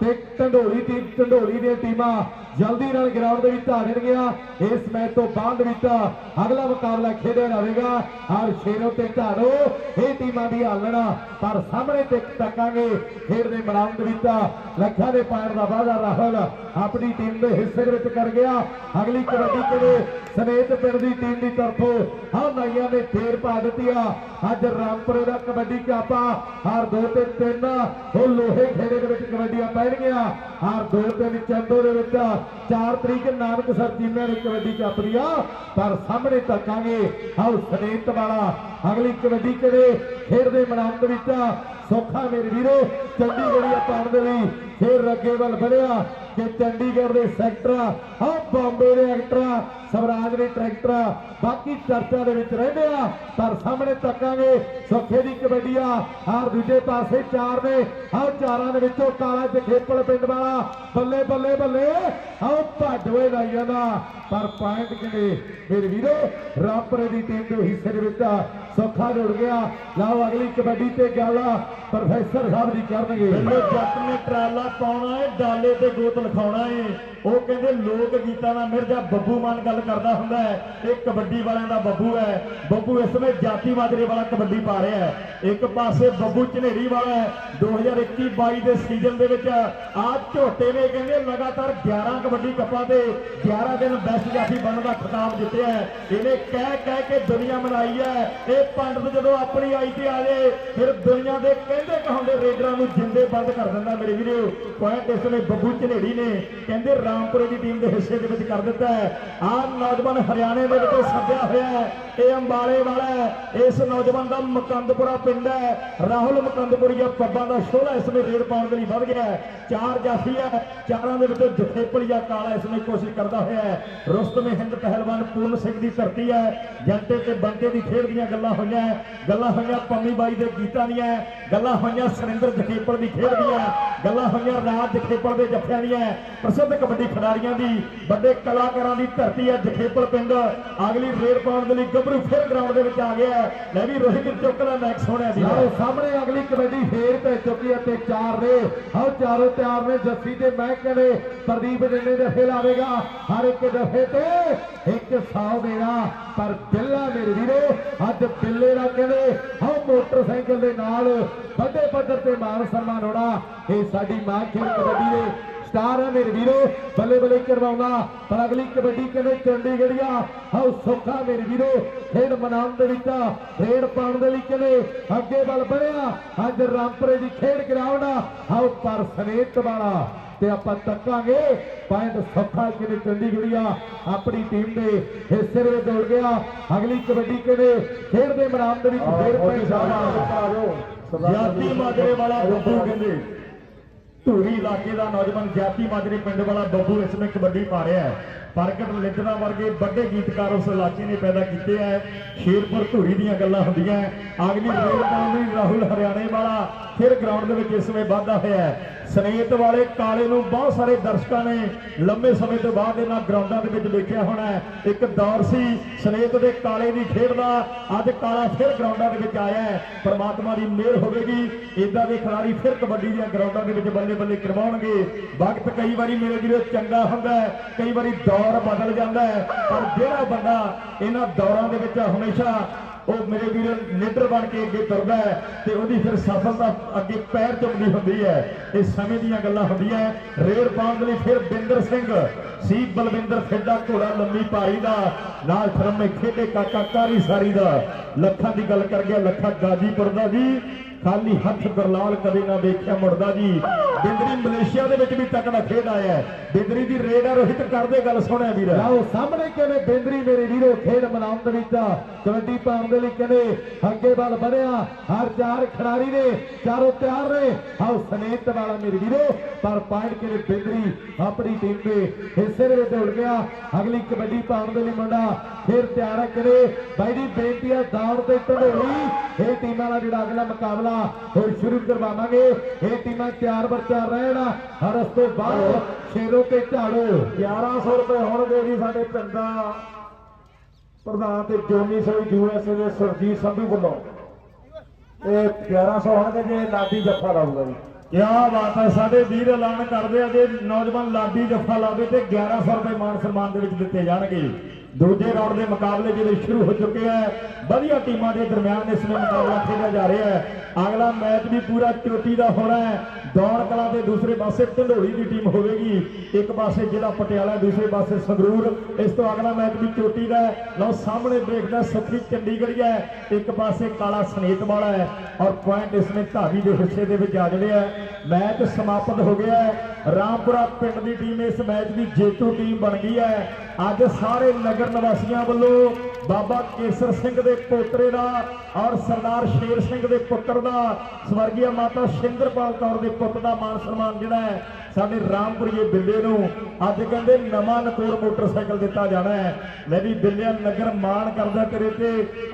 ਤੇ ਢੰਡੋਲੀ ਟੀਮ ਢੰਡੋਲੀ ਦੀਆਂ ਟੀਮਾਂ ਜਲਦੀ ਨਾਲ ਗਰਾਊਂਡ ਦੇ ਵਿੱਚ ਆ ਜਾਣਗੀਆਂ। ਇਸ ਮੈਚ ਤੋਂ ਬਾਅਦ ਵਿੱਚ ਅਗਲਾ ਮੁਕਾਬਲਾ ਖੇਡਿਆ ਜਾਵੇਗਾ। ਹਰ ਸ਼ੇਰੋ ਤੇ ਢਾੜੋ ਇਹ ਟੀਮਾਂ ਦੀ ਹਾਲਣਾ ਪਰ ਸਾਹਮਣੇ ਤੇ ਤੱਕਾਂਗੇ ਖੇਡ ਦੇ ਮੈਦਾਨ ਦੇ ਵਿੱਚ। ਲੱਖਾਂ ਦੇ ਪਾਇਰ ਦਾ ਵਾਅਦਾ ਰਾਹੁਲ ਆਪਣੀ ਟੀਮ ਦੇ ਹਿੱਸੇ ਦੇ ਵਿੱਚ ਕਰ ਗਿਆ। ਅਗਲੀ ਕਬੱਡੀ ਕਿਹੜੇ ਸਮੇਤ ਪਿੰਡ ਦੀ ਟੀਮ ਦੀ ਤਰਫੋਂ ਹਾਂ ਨਾਈਆਂ ਨੇ ਫੇਰ ਪਾ ਦਿੱਤੀ ਆ। ਅੱਜ ਰਾਮਪੁਰੇ ਦਾ ਕਬੱਡੀ ਕਾਪਾ ਹਰ ਦੋ ਤੇ ਤਿੰਨ। ਉਹ ਲੋਹੇ ਖੇੜੇ ਦੇ ਵਿੱਚ ਕਬੱਡੀਆਂ ਪੈਣਗੀਆਂ ਹਾਰ ਦੋ ਤਿੰਨ ਚੰਦੋ ਦੇ ਵਿੱਚ 4 ਤਰੀਕ ਨਾਨਕ ਨਾਨਕਸਰ ਟੀਮਾਂ ਨੇ ਕਬੱਡੀ ਕੱਪ ਆ, ਪਰ ਸਾਹਮਣੇ ਤੱਕਾਂਗੇ ਹਾਉ ਸਨੇਤ ਵਾਲਾ। ਅਗਲੀ ਕਬੱਡੀ ਕਿਹੜੇ? ਖੇਡਦੇ ਮੈਦਾਨ ਦੇ ਵਿੱਚ ਸੌਖਾ ਮੇਰੇ ਵੀਰੋ ਚੰਡੀਗੜ੍ਹੀਆ ਪਾਉਣ ਦੇ ਲਈ ਫੇਰ ਅੱਗੇ ਵੱਲ ਵਧਿਆ ਕਿ ਚੰਡੀਗੜ੍ਹ ਦੇ ਸੈਕਟਰ ਆ ਬੰਬੇ ਦੇ ਐਕਟਰ ਸਵਰਾਜ ਦੇ ਟਰੈਕਟਰ ਬਾਕੀ ਚਰਚਾ ਦੇ ਵਿੱਚ ਰਹਿੰਦੇ ਆ, ਪਰ ਸਾਹਮਣੇ ਤੱਕਾਂਗੇ ਸੌਖੇ ਦੀ ਕਬੱਡੀ ਆ ਹਰ ਦੂਜੇ ਪਾਸੇ ਚਾਰ ਨੇ, ਆਹ ਚਾਰਾਂ ਦੇ ਵਿੱਚੋਂ ਕਾਲਾ ਤੇ ਖੇਪਲ ਪਿੰਡ ਵਾਲਾ, ਬੱਲੇ ਬੱਲੇ ਬੱਲੇ ਆਓ ਭੱਜ ਹੋਏ ਲਾਈਆਂ ਦਾ, ਪਰ ਪੁਆਇੰਟ ਕਿਨੇ ਮੇਰੇ ਵੀਰੋ, ਰਾਮਪੁਰੇ ਦੀ ਟੀਮ ਦੇ ਹਿੱਸੇ ਦੇ ਵਿੱਚ ਸੌਖਾ ਜੁੜ ਗਿਆ। ਲਓ, ਅਗਲੀ ਕਬੱਡੀ ਤੇ ਗੱਲ ਪ੍ਰੋਫੈਸਰ ਸਾਹਿਬ ਜੀ ਕਰਨਗੇ। ਪਹਿਲੇ ਜੱਟ ਨੇ ਟਰਾਲਾ ਪਾਉਣਾ ਏ, ਡਾਲੇ ਤੇ ਗੋਤ ਲਿਖਾਉਣਾ ਏ। ਉਹ ਕਹਿੰਦੇ ਲੋਕ ਗੀਤਾਂ ਦਾ ਮਿਰਜ਼ਾ ਬੱਬੂ ਮਾਨ ਗੱਲ ਕਰਦਾ ਹੁੰਦਾ ਹੈ। ਇਹ ਕਬੱਡੀ ਵਾਲਿਆਂ ਦਾ ਬੱਬੂ ਹੈ। ਬੱਬੂ ਇਸ ਸਮੇਂ ਜਾਤੀ ਮਾਜਰੇ ਵਾਲਾ ਕਬੱਡੀ ਪਾ ਰਿਹਾ ਹੈ। ਇੱਕ ਪਾਸੇ ਬੱਬੂ ਝਨੇਰੀ ਵਾਲਾ ਹੈ। 2021-22 ਦੇ ਸੀਜ਼ਨ ਦੇ ਵਿੱਚ ਆ ਝੋਟੇ ਨੇ ਕਹਿੰਦੇ ਲਗਾਤਾਰ 11 ਕਬੱਡੀ ਕੱਪਾਂ ਤੇ 11 ਦਿਨ ਬੈਸਟ ਜਾਤੀ ਬਣਨ ਦਾ ਖਿਤਾਬ ਜਿੱਤਿਆ ਹੈ। ਇਹਨੇ ਕਹਿ ਕਹਿ ਕੇ ਦੁਨੀਆ ਮਨਾਈ ਹੈ। ਇਹ ਇਹ ਪੰਡਤ ਜਦੋਂ ਆਪਣੀ ਆਈ ਤੇ ਆ ਜਾਏ, ਫਿਰ ਦੁਨੀਆ ਦੇ ਕਹਿੰਦੇ ਕਹਾਉਂਦੇ ਰੇਡਰਾਂ ਨੂੰ ਜਿੰਦੇ ਬੰਦ ਕਰ ਦਿੰਦਾ ਮੇਰੇ ਵੀਰੋ। ਪੁਆਇੰਟ ਇਸ ਨੇ ਬੱਬੂ ਝਨੇੜੀ ਨੇ ਕਹਿੰਦੇ ਰਾਮਪੁਰੇ ਦੀ ਟੀਮ ਦੇ ਹਿੱਸੇ ਦੇ ਵਿੱਚ ਕਰ ਦਿੱਤਾ ਹੈ। ਆਹ ਨੌਜਵਾਨ ਹਰਿਆਣੇ ਦੇ ਵਿੱਚੋਂ ਸੱਦਿਆ ਹੋਇਆ ਹੈ। ਇਹ ਅੰਬਾਲੇ ਵਾਲਾ ਹੈ। ਇਸ ਨੌਜਵਾਨ ਦਾ ਮਕੰਦਪੁਰਾ ਪਿੰਡ ਹੈ। ਰਾਹੁਲ ਮਕੰਦਪੁਰੀਆ ਪੱਬਾਂ ਦਾ ਸ਼ੋਲਾ ਇਸ ਨੇ ਰੇਡ ਪਾਉਣ ਦੇ ਲਈ ਵੱਧ ਗਿਆ ਹੈ। ਚਾਰ ਜਾਫੀ ਹੈ। ਚਾਰਾਂ ਦੇ ਵਿੱਚੋਂ ਜਥੇਪਲੀਆ ਕਾਲਾ ਇਸ ਨੇ ਕੋਸ਼ਿਸ਼ ਕਰਦਾ ਹੋਇਆ ਹੈ। ਰੁਸਤਮ ਹਿੰਦ ਪਹਿਲਵਾਨ ਪੂਰਨ ਸਿੰਘ ਦੀ ਧਰਤੀ ਹੈ। ਜੰਟੇ ਤੇ ਬੰਟੇ ਦੀ ਖੇਡ ਦੀਆਂ ਗੱਲਾਂ ਹੋਈਆਂ, ਗੱਲਾਂ ਹੋਈਆਂ ਪੰਮੀ ਬਾਈ ਦੇ ਗੀਤਾਂ ਦੀਆਂ, ਗੱਲਾਂ ਹੋਈਆਂ ਸੁਰਿੰਦਰ ਜਖੇਪਲ ਦੀ ਖੇਡ ਦੀਆਂ, ਗੱਲਾਂ ਹੋਈਆਂ ਰਾਜ ਜਖੇਪਲ ਦੇ ਜੱਫਿਆਂ ਦੀਆਂ, ਪ੍ਰਸਿੱਧ ਕਬੱਡੀ ਖਿਡਾਰੀਆਂ ਦੀ, ਵੱਡੇ ਕਲਾਕਾਰਾਂ ਦੀ ਧਰਤੀ ਹੈ ਜਖੇਪਲ ਪਿੰਡ। ਅਗਲੀ ਰੇਡ ਪਾਉਣ ਦੇ ਲਈ ਗੱਭਰੂ ਫਿਰ ਗਰਾਊਂਡ ਦੇ ਵਿੱਚ ਆ ਗਿਆ ਲੈ ਵੀ ਰੋਹਿਤ ਚੁੱਕਲਾ ਮੈਕਸ ਹੋਣਿਆ ਦੀ ਲਓ, ਸਾਹਮਣੇ ਅਗਲੀ ਕਬੱਡੀ ਫੇਰ ਪੈ ਚੁੱਕੀ ਹੈ ਤੇ ਚਾਰ ਨੇ ਹਉ ਚਾਰੋਂ ਤਿਆਰ ਨੇ, ਜੱਸੀ ਤੇ ਮੈਂ ਕਹਿੰਦੇ ਪ੍ਰਦੀਪ ਜਿੰਨੇ ਦਫੇ ਲਾਵੇਗਾ ਹਰ ਇੱਕ ਦਫੇ ਤੇ, ਇੱਕ ਸੌ ਦੇਣਾ ਪਰ ਬਿੱਲਾ ਮੇਰੇ ਵੀਰੋ, ਅੱਜ ਕਿੱਲੇ ਦਾ ਕਹਿੰਦੇ ਹਉ ਮੋਟਰਸਾਈਕਲ ਦੇ ਨਾਲ ਵੱਡੇ ਪੱਧਰ ਤੇ ਮਾਨ ਸਨਮਾਨ ਹੋਣਾ ਇਹ ਸਾਡੀ ਮਾਂ ਖੇਡ ਕਬੱਡੀ ਦੇ ਸਟਾਰ ਹੈ ਮੇਰੇ ਵੀਰੋ। ਬੱਲੇ ਬੱਲੇ ਕਰਵਾਉਣਾ ਪਰ ਅਗਲੀ ਕਬੱਡੀ ਕਹਿੰਦੇ ਚੰਡੀਗੜ੍ਹੀਆ ਹਾਉ ਸੁੱਖਾ ਮੇਰੇ ਵੀਰੋ। ਖੇਡ ਮਨਾਉਣ ਦੇ ਵਿੱਚ ਰੇਡ ਪਾਉਣ ਦੇ ਲਈ ਕਹਿੰਦੇ ਅੱਗੇ ਵੱਲ ਵਧਿਆ? ਅੱਜ ਰਾਮਪੁਰੇ ਦੀ ਖੇਡ ਗਰਾਊਂਡ ਆ। ਹਾਉ ਪਰ ਸਨੇਤ ਵਾਲਾ ਤੇ ਆਪਾਂ ਤੱਕਾਂਗੇ। ਪੁਆਇੰਟ ਸੁੱਖਾ ਕਿਨੇ ਚੰਡੀਗੜ੍ਹੀਆ ਆਪਣੀ ਟੀਮ ਦੇ ਹਿੱਸੇ ਵਿੱਚ ਦੌੜ ਗਿਆ। ਅਗਲੀ ਕਬੱਡੀ ਕਹਿੰਦੇ ਖੇਡ ਦੇ ਮੈਦਾਨ ਦੇ ਵਿੱਚ ਫੇਰ ਪੈ ਜਾਣਾ ਜਾਤੀ ਮਾਜਰੇ ਵਾਲਾ ਬੱਬੂ ਕਹਿੰਦੇ ਧੂਰੀ ਇਲਾਕੇ ਦਾ ਨੌਜਵਾਨ ਜਾਤੀ ਮਾਜਰੇ ਪਿੰਡ ਵਾਲਾ ਬੱਬੂ ਇਸ ਵਿੱਚ ਕਬੱਡੀ ਪਾ ਰਿਹਾ ਹੈ। ਪ੍ਰਗਟ ਲਿੱਦਣਾ ਵਰਗੇ ਵੱਡੇ ਗੀਤਕਾਰ ਉਸ ਇਲਾਕੇ ਨੇ ਪੈਦਾ ਕੀਤੇ ਹੈ ਸ਼ੇਰਪੁਰ ਧੂਰੀ ਦੀਆਂ ਗੱਲਾਂ ਹੁੰਦੀਆਂ ਹੈ। ਅਗਲੀ ਰੇਲ ਰਾਹੁਲ ਹਰਿਆਣੇ ਵਾਲਾ ਫਿਰ ਗਰਾਊਂਡ ਦੇ ਵਿੱਚ ਇਸ ਸਮੇਂ ਵਾਧਾ ਹੋਇਆ ਸਨੇਤ ਵਾਲੇ ਕਾਲੇ ਨੂੰ ਬਹੁਤ ਸਾਰੇ ਦਰਸ਼ਕਾਂ ਨੇ ਲੰਮੇ ਸਮੇਂ ਤੋਂ ਬਾਅਦ ਇਹਨਾਂ ਗਰਾਊਂਡਾਂ ਦੇ ਵਿੱਚ ਦੇਖਿਆ ਹੋਣਾ ਇੱਕ ਦੌਰ ਸੀ, ਸਨੇਤ ਦੇ ਕਾਲੇ ਦੀ ਖੇਡ ਦਾ ਅੱਜ ਕਾਲਾ ਫਿਰ ਗਰਾਊਂਡਾਂ ਦੇ ਵਿੱਚ ਆਇਆ ਹੈ। ਪਰਮਾਤਮਾ ਦੀ ਮਿਹਰ ਹੋਵੇਗੀ। ਇਦਾਂ ਦੇ ਖਿਡਾਰੀ ਫਿਰ ਕਬੱਡੀ ਦੀਆਂ ਗਰਾਊਂਡਾਂ ਦੇ ਵਿੱਚ ਬੱਲੇ ਬੱਲੇ ਕਰਵਾਉਣਗੇ। ਵਕਤ ਕਈ ਵਾਰੀ ਮੇਰੇ ਵੀਰੋ ਚੰਗਾ ਹੁੰਦਾ ਕਈ ਵਾਰੀ ਦੌਰ ਬਦਲ ਜਾਂਦਾ ਹੈ। ਪਰ ਜਿਹੜਾ ਬੰਦਾ ਇਹਨਾਂ ਦੌਰਾਂ ਦੇ ਵਿੱਚ ਹਮੇਸ਼ਾ ਉਹ ਮੇਰੇ ਵੀਰ ਲੀਡਰ ਬਣ ਕੇ ਅੱਗੇ ਤੁਰਦਾ ਹੈ ਤੇ ਉਹਦੀ ਫਿਰ ਸਫਲਤਾ ਅੱਗੇ ਪੈਰ ਚੁੰਮਦੀ ਹੁੰਦੀ ਹੈ। ਇਹ ਸਮੇਂ ਦੀਆਂ ਗੱਲਾਂ ਹੁੰਦੀਆਂ ਰੇਡ ਪਾਉਣ ਦੇ ਲਈ ਫਿਰ ਬਿੰਦਰ ਸਿੰਘ, ਸੀ ਬਲਵਿੰਦਰ ਖੇਡਾ ਘੋੜਾ ਲੰਮੀ ਭਾਰੀ ਦਾ, ਨਾਲ ਖਰਮੇ ਖੇਡੇ ਕਾਕਾ ਕਾਰੀ ਸਾਰੀ ਦਾ। ਲੱਖਾਂ ਦੀ ਗੱਲ ਕਰ ਗਿਆ, ਲੱਖਾਂ ਗਾਜੀਪੁਰ ਦਾ ਜੀ ਖਾਲੀ ਹੱਥ ਗਰਲਾਲ ਕਦੇ ਨਾ ਵੇਖਿਆ ਮੁੜਦਾ ਜੀ। ਬਿੰਦਰੀ ਮਲੇਸ਼ੀਆ ਦੇ ਵਿੱਚ ਵੀ ਤਕੜਾ ਖੇਡ ਆਇਆ ਬਿੰਦਰੀ ਦੀ ਰੇਡ ਆ ਰੋਹਿਤ ਕਰਦੇ ਗੱਲ ਸੁਣਿਆ ਵੀਰ। ਲਓ, ਸਾਹਮਣੇ ਕਹਿੰਦੇ ਬੇਂਦਰੀ ਮੇਰੇ ਵੀਰੋ, ਖੇਡ ਮਨਾਉਣ ਦੇ ਵਿੱਚ ਕਬੱਡੀ ਪਾਉਣ ਦੇ ਲਈ ਕਹਿੰਦੇ ਅੱਗੇ ਵੱਲ ਵਧਿਆ। ਹਰ ਚਾਰ ਖਿਡਾਰੀ ਨੇ ਚਾਰੋਂ ਤਿਆਰ ਨੇ। ਹਾਉ ਸਨੇਤ ਵਾਲਾ ਮੇਰੇ ਵੀਰੋ, ਪਰ ਪੁਆਇੰਟ ਕਹਿੰਦੇ ਬਿੰਦਰੀ ਆਪਣੀ ਟੀਮ ਦੇ ਹਿੱਸੇ ਦੇ ਵਿੱਚ ਉੜ ਗਿਆ। ਅਗਲੀ ਕਬੱਡੀ ਪਾਉਣ ਦੇ ਲਈ ਮੁੰਡਾ ਫਿਰ ਤਿਆਰ ਹੈ, ਕਹਿੰਦੇ ਬਾਈ ਦੀ ਬੇਨਤੀ ਆ ਦੌੜ ਤੇ ਢੋਲੀ ਇਹ ਟੀਮਾਂ ਦਾ ਜਿਹੜਾ ਅਗਲਾ ਮੁਕਾਬਲਾ ਹੁਣ ਸ਼ੁਰੂ ਕਰਵਾਵਾਂਗੇ। ਇਹ ਟੀਮਾਂ ਤਿਆਰ ਬਰ ਤਿਆਰ ਰਹਿਣ। ਹਰ ਉਸ ਤੋਂ ਬਾਅਦ ਸ਼ੇਰੋ ਤੇ ਝਾੜੋ। 1100 ਰੁਪਏ ਹੋਣਗੇ ਜੀ ਸਾਡੇ ਪਿੰਡ ਪ੍ਰਧਾਨ ਤੇ ਜੋਨੀ ਸੋਈ ਯੂਐਸਏ ਦੇ ਸੁਰਜੀਤ ਸੰਧੂ ਵੱਲੋਂ। ਇਹ 1100 ਹੋਣਗੇ ਜੇ ਲਾਡੀ ਜੱਫਾ ਲਾਊਗਾ ਜੀ। ਕਿਆ ਬਾਤ ਹੈ, ਸਾਡੇ ਵੀਰ ਐਲਾਨ ਕਰਦੇ ਆ ਜੇ ਨੌਜਵਾਨ ਲਾਡੀ ਜੱਫਾ ਲਾਵੇ ਤੇ 1100 ਰੁਪਏ ਮਾਨ ਸਨਮਾਨ ਦੇ ਵਿੱਚ ਦਿੱਤੇ ਜਾਣਗੇ। ਦੂਜੇ ਰਾਉਂਡ ਦੇ ਮੁਕਾਬਲੇ ਜਿਹੜੇ ਸ਼ੁਰੂ ਹੋ ਚੁੱਕੇ ਆ, ਵਧੀਆ ਟੀਮਾਂ ਦੇ ਦਰਮਿਆਨ ਇਸ ਵੇਲੇ ਮੁਕਾਬਲਾ ਖੇਡਿਆ ਜਾ ਰਿਹਾ ਹੈ। ਅਗਲਾ ਮੈਚ ਵੀ ਪੂਰਾ ਚੋਟੀ ਦਾ ਹੋਣਾ ਹੈ। ਦੌੜ ਕਲਾ ਦੇ ਦੂਸਰੇ ਪਾਸੇ ਢੰਡੋਲੀ ਦੀ ਟੀਮ ਹੋਵੇਗੀ। ਇੱਕ ਪਾਸੇ ਜ਼ਿਲ੍ਹਾ ਪਟਿਆਲਾ, ਦੂਸਰੇ ਪਾਸੇ ਸੰਗਰੂਰ। ਇਸ ਤੋਂ ਅਗਲਾ ਮੈਚ ਵੀ ਚੋਟੀ ਦਾ ਹੈ। ਲਓ, ਸਾਹਮਣੇ ਦੇਖਦਾ ਸੁਖੀ ਚੰਡੀਗੜ੍ਹ ਹੈ ਇੱਕ ਪਾਸੇ ਕਾਲਾ ਸਨੇਤ ਵਾਲਾ ਹੈ ਔਰ ਪੁਆਇੰਟ ਇਸ ਨੇ ਧਾਵੀ ਦੇ ਹਿੱਸੇ ਦੇ ਵਿੱਚ ਆ ਜਿਹੜੇ ਹੈ। ਮੈਚ ਸਮਾਪਤ ਹੋ ਗਿਆ ਹੈ। ਰਾਮਪੁਰਾ ਪਿੰਡ ਦੀ ਟੀਮ ਇਸ ਮੈਚ ਦੀ ਜੇਤੂ ਟੀਮ ਬਣ ਗਈ ਹੈ। ਅੱਜ ਸਾਰੇ ਨਗਰ ਨਿਵਾਸੀਆਂ ਵੱਲੋਂ ਬਾਬਾ ਕੇਸਰ ਸਿੰਘ ਦੇ ਪੋਤਰੇ ਦਾ ਔਰ ਸਰਦਾਰ ਸ਼ੇਰ ਸਿੰਘ ਦੇ ਪੁੱਤਰ ਦਾ ਸਵਰਗੀਆ ਮਾਤਾ ਸ਼ਿੰਦਰਪਾਲ ਕੌਰ ਦੇ ਪੁੱਤ ਦਾ ਮਾਨ ਸਨਮਾਨ ਜਿਹੜਾ ਹੈ ਸਾਡੇ ਰਾਮਪੁਰੀਏ ਬਿੱਲੇ ਨੂੰ ਅੱਜ ਕਹਿੰਦੇ ਨਵਾਂ ਨਕੋਰ ਮੋਟਰਸਾਈਕਲ ਦਿੱਤਾ ਜਾਣਾ ਹੈ। ਮੈਂ ਵੀ ਬਿੱਲਿਆ, ਨਗਰ ਮਾਣ ਕਰਦਾ ਤੇਰੇ ਤੇ।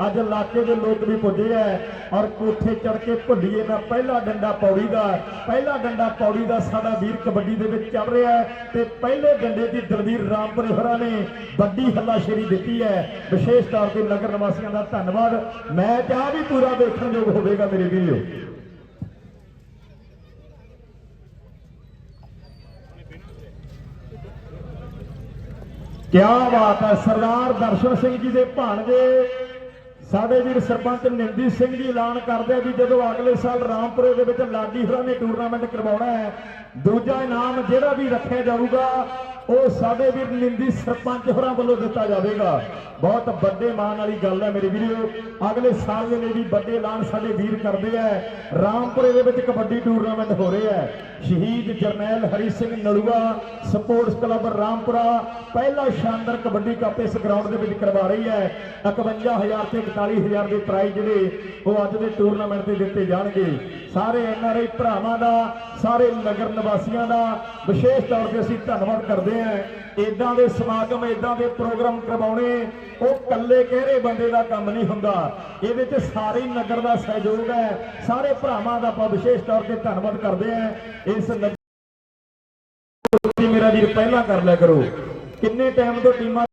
ਅੱਜ ਇਲਾਕੇ ਦੇ ਲੋਕ ਵੀ ਪੁੱਜੇ ਐ ਔਰ ਕੋਠੇ ਚੜ ਕੇ ਭੁੱਲੀਏ ਦਾ ਪਹਿਲਾ ਡੰਡਾ ਪੌੜੀ ਦਾ। ਪਹਿਲਾ ਡੰਡਾ ਪੌੜੀ ਦਾ ਸਾਡਾ ਵੀਰ ਕਬੱਡੀ ਦੇ ਵਿੱਚ ਚੱਲ ਰਿਹਾ ਹੈ ਤੇ ਪਹਿਲੇ ਡੰਡੇ ਦੀ ਦਲਵੀਰ ਰਾਮਪੁਰੇ ਹੋਰਾਂ ਨੇ ਵੱਡੀ ਹੱਲਾਸ਼ੇਰੀ ਦਿੱਤੀ ਹੈ ਵਿਸ਼ੇਸ਼ ਤੌਰ ਤੇ ਨਗਰ ਨਿਵਾਸੀਆਂ ਦਾ ਧੰਨਵਾਦ। ਮੈਚ ਆ ਵੀ ਪੂਰਾ ਦੇਖਣਯੋਗ ਹੋਵੇਗਾ ਮੇਰੇ ਵੀਰੋ। ਕਿਆ ਬਾਤ ਹੈ, ਸਰਦਾਰ ਦਰਸ਼ਨ ਸਿੰਘ ਜੀ ਦੇ ਭਾਣਜੇ। ਸਾਡੇ ਵੀਰ ਸਰਪੰਚ ਨਿੰਦੀ ਸਿੰਘ ਜੀ ਐਲਾਨ ਕਰਦੇ ਆ ਵੀ ਜਦੋਂ ਅਗਲੇ ਸਾਲ ਰਾਮਪੁਰੇ ਦੇ ਵਿੱਚ ਲਾਡੀ ਹੋਰਾਂ ਨੇ ਟੂਰਨਾਮੈਂਟ ਕਰਵਾਉਣਾ ਹੈ, ਦੂਜਾ ਇਨਾਮ ਜਿਹੜਾ ਵੀ ਰੱਖਿਆ ਜਾਊਗਾ ਉਹ ਸਾਡੇ ਵੀਰ ਨਿੰਦੀ ਸਰਪੰਚ ਹੋਰਾਂ ਵੱਲੋਂ ਦਿੱਤਾ ਜਾਵੇਗਾ। ਬਹੁਤ ਵੱਡੇ ਮਾਣ ਵਾਲੀ ਗੱਲ ਹੈ ਮੇਰੇ ਵੀਰੋ। ਅਗਲੇ ਸਾਲ ਦੇ ਲਈ ਵੀ ਵੱਡੇ ਐਲਾਨ ਸਾਡੇ ਵੀਰ ਕਰਦੇ ਆ। ਰਾਮਪੁਰੇ ਦੇ ਵਿੱਚ ਕਬੱਡੀ ਟੂਰਨਾਮੈਂਟ ਹੋ ਰਿਹਾ ਹੈ ਸ਼ਹੀਦ ਜਰਨੈਲ ਹਰੀ ਸਿੰਘ ਨਲੂਆ ਸਪੋਰਟਸ ਕਲੱਬ ਰਾਮਪੁਰਾ, ਪਹਿਲਾ ਸ਼ਾਨਦਾਰ ਕਬੱਡੀ ਕੱਪ ਇਸ ਗਰਾਊਂਡ ਦੇ ਵਿੱਚ ਕਰਵਾ ਰਹੀ ਹੈ। 51000 ਤੇ 41000 ਦੇ ਪ੍ਰਾਈਜ਼ ਜਿਹੜੇ ਉਹ ਅੱਜ ਦੇ ਟੂਰਨਾਮੈਂਟ ਤੇ ਦਿੱਤੇ ਜਾਣਗੇ। ਸਾਰੇ ਐਨਆਰਆਈ ਭਰਾਵਾਂ ਦਾ, ਸਾਰੇ ਨਗਰ ਨਿਵਾਸੀਆਂ ਦਾ ਵਿਸ਼ੇਸ਼ ਤੌਰ ਤੇ ਅਸੀਂ ਧੰਨਵਾਦ ਕਰਦੇ ਹਾਂ। ਇਦਾਂ ਦੇ ਸਮਾਗਮ ਇਦਾਂ ਦੇ ਪ੍ਰੋਗਰਾਮ ਕਰਵਾਉਣੇ, ਉਹ ਇਕੱਲੇ ਕਿਹੜੇ ਬੰਦੇ ਦਾ ਕੰਮ ਨਹੀਂ ਹੁੰਦਾ। ਇਹਦੇ ਚ ਸਾਰੇ ਨਗਰ ਦਾ ਸਹਿਯੋਗ ਹੈ, ਸਾਰੇ ਭਰਾਵਾਂ ਦਾ ਆਪਾਂ ਵਿਸ਼ੇਸ਼ ਤੌਰ ਤੇ ਧੰਨਵਾਦ ਕਰਦੇ ਹਾਂ। ਇਸ ਮੇਰਾ ਵੀਰ, ਪਹਿਲਾਂ ਕਰ ਲਿਆ ਕਰੋ। ਕਿੰਨੇ ਟਾਈਮ ਤੋਂ ਟੀਮਾਂ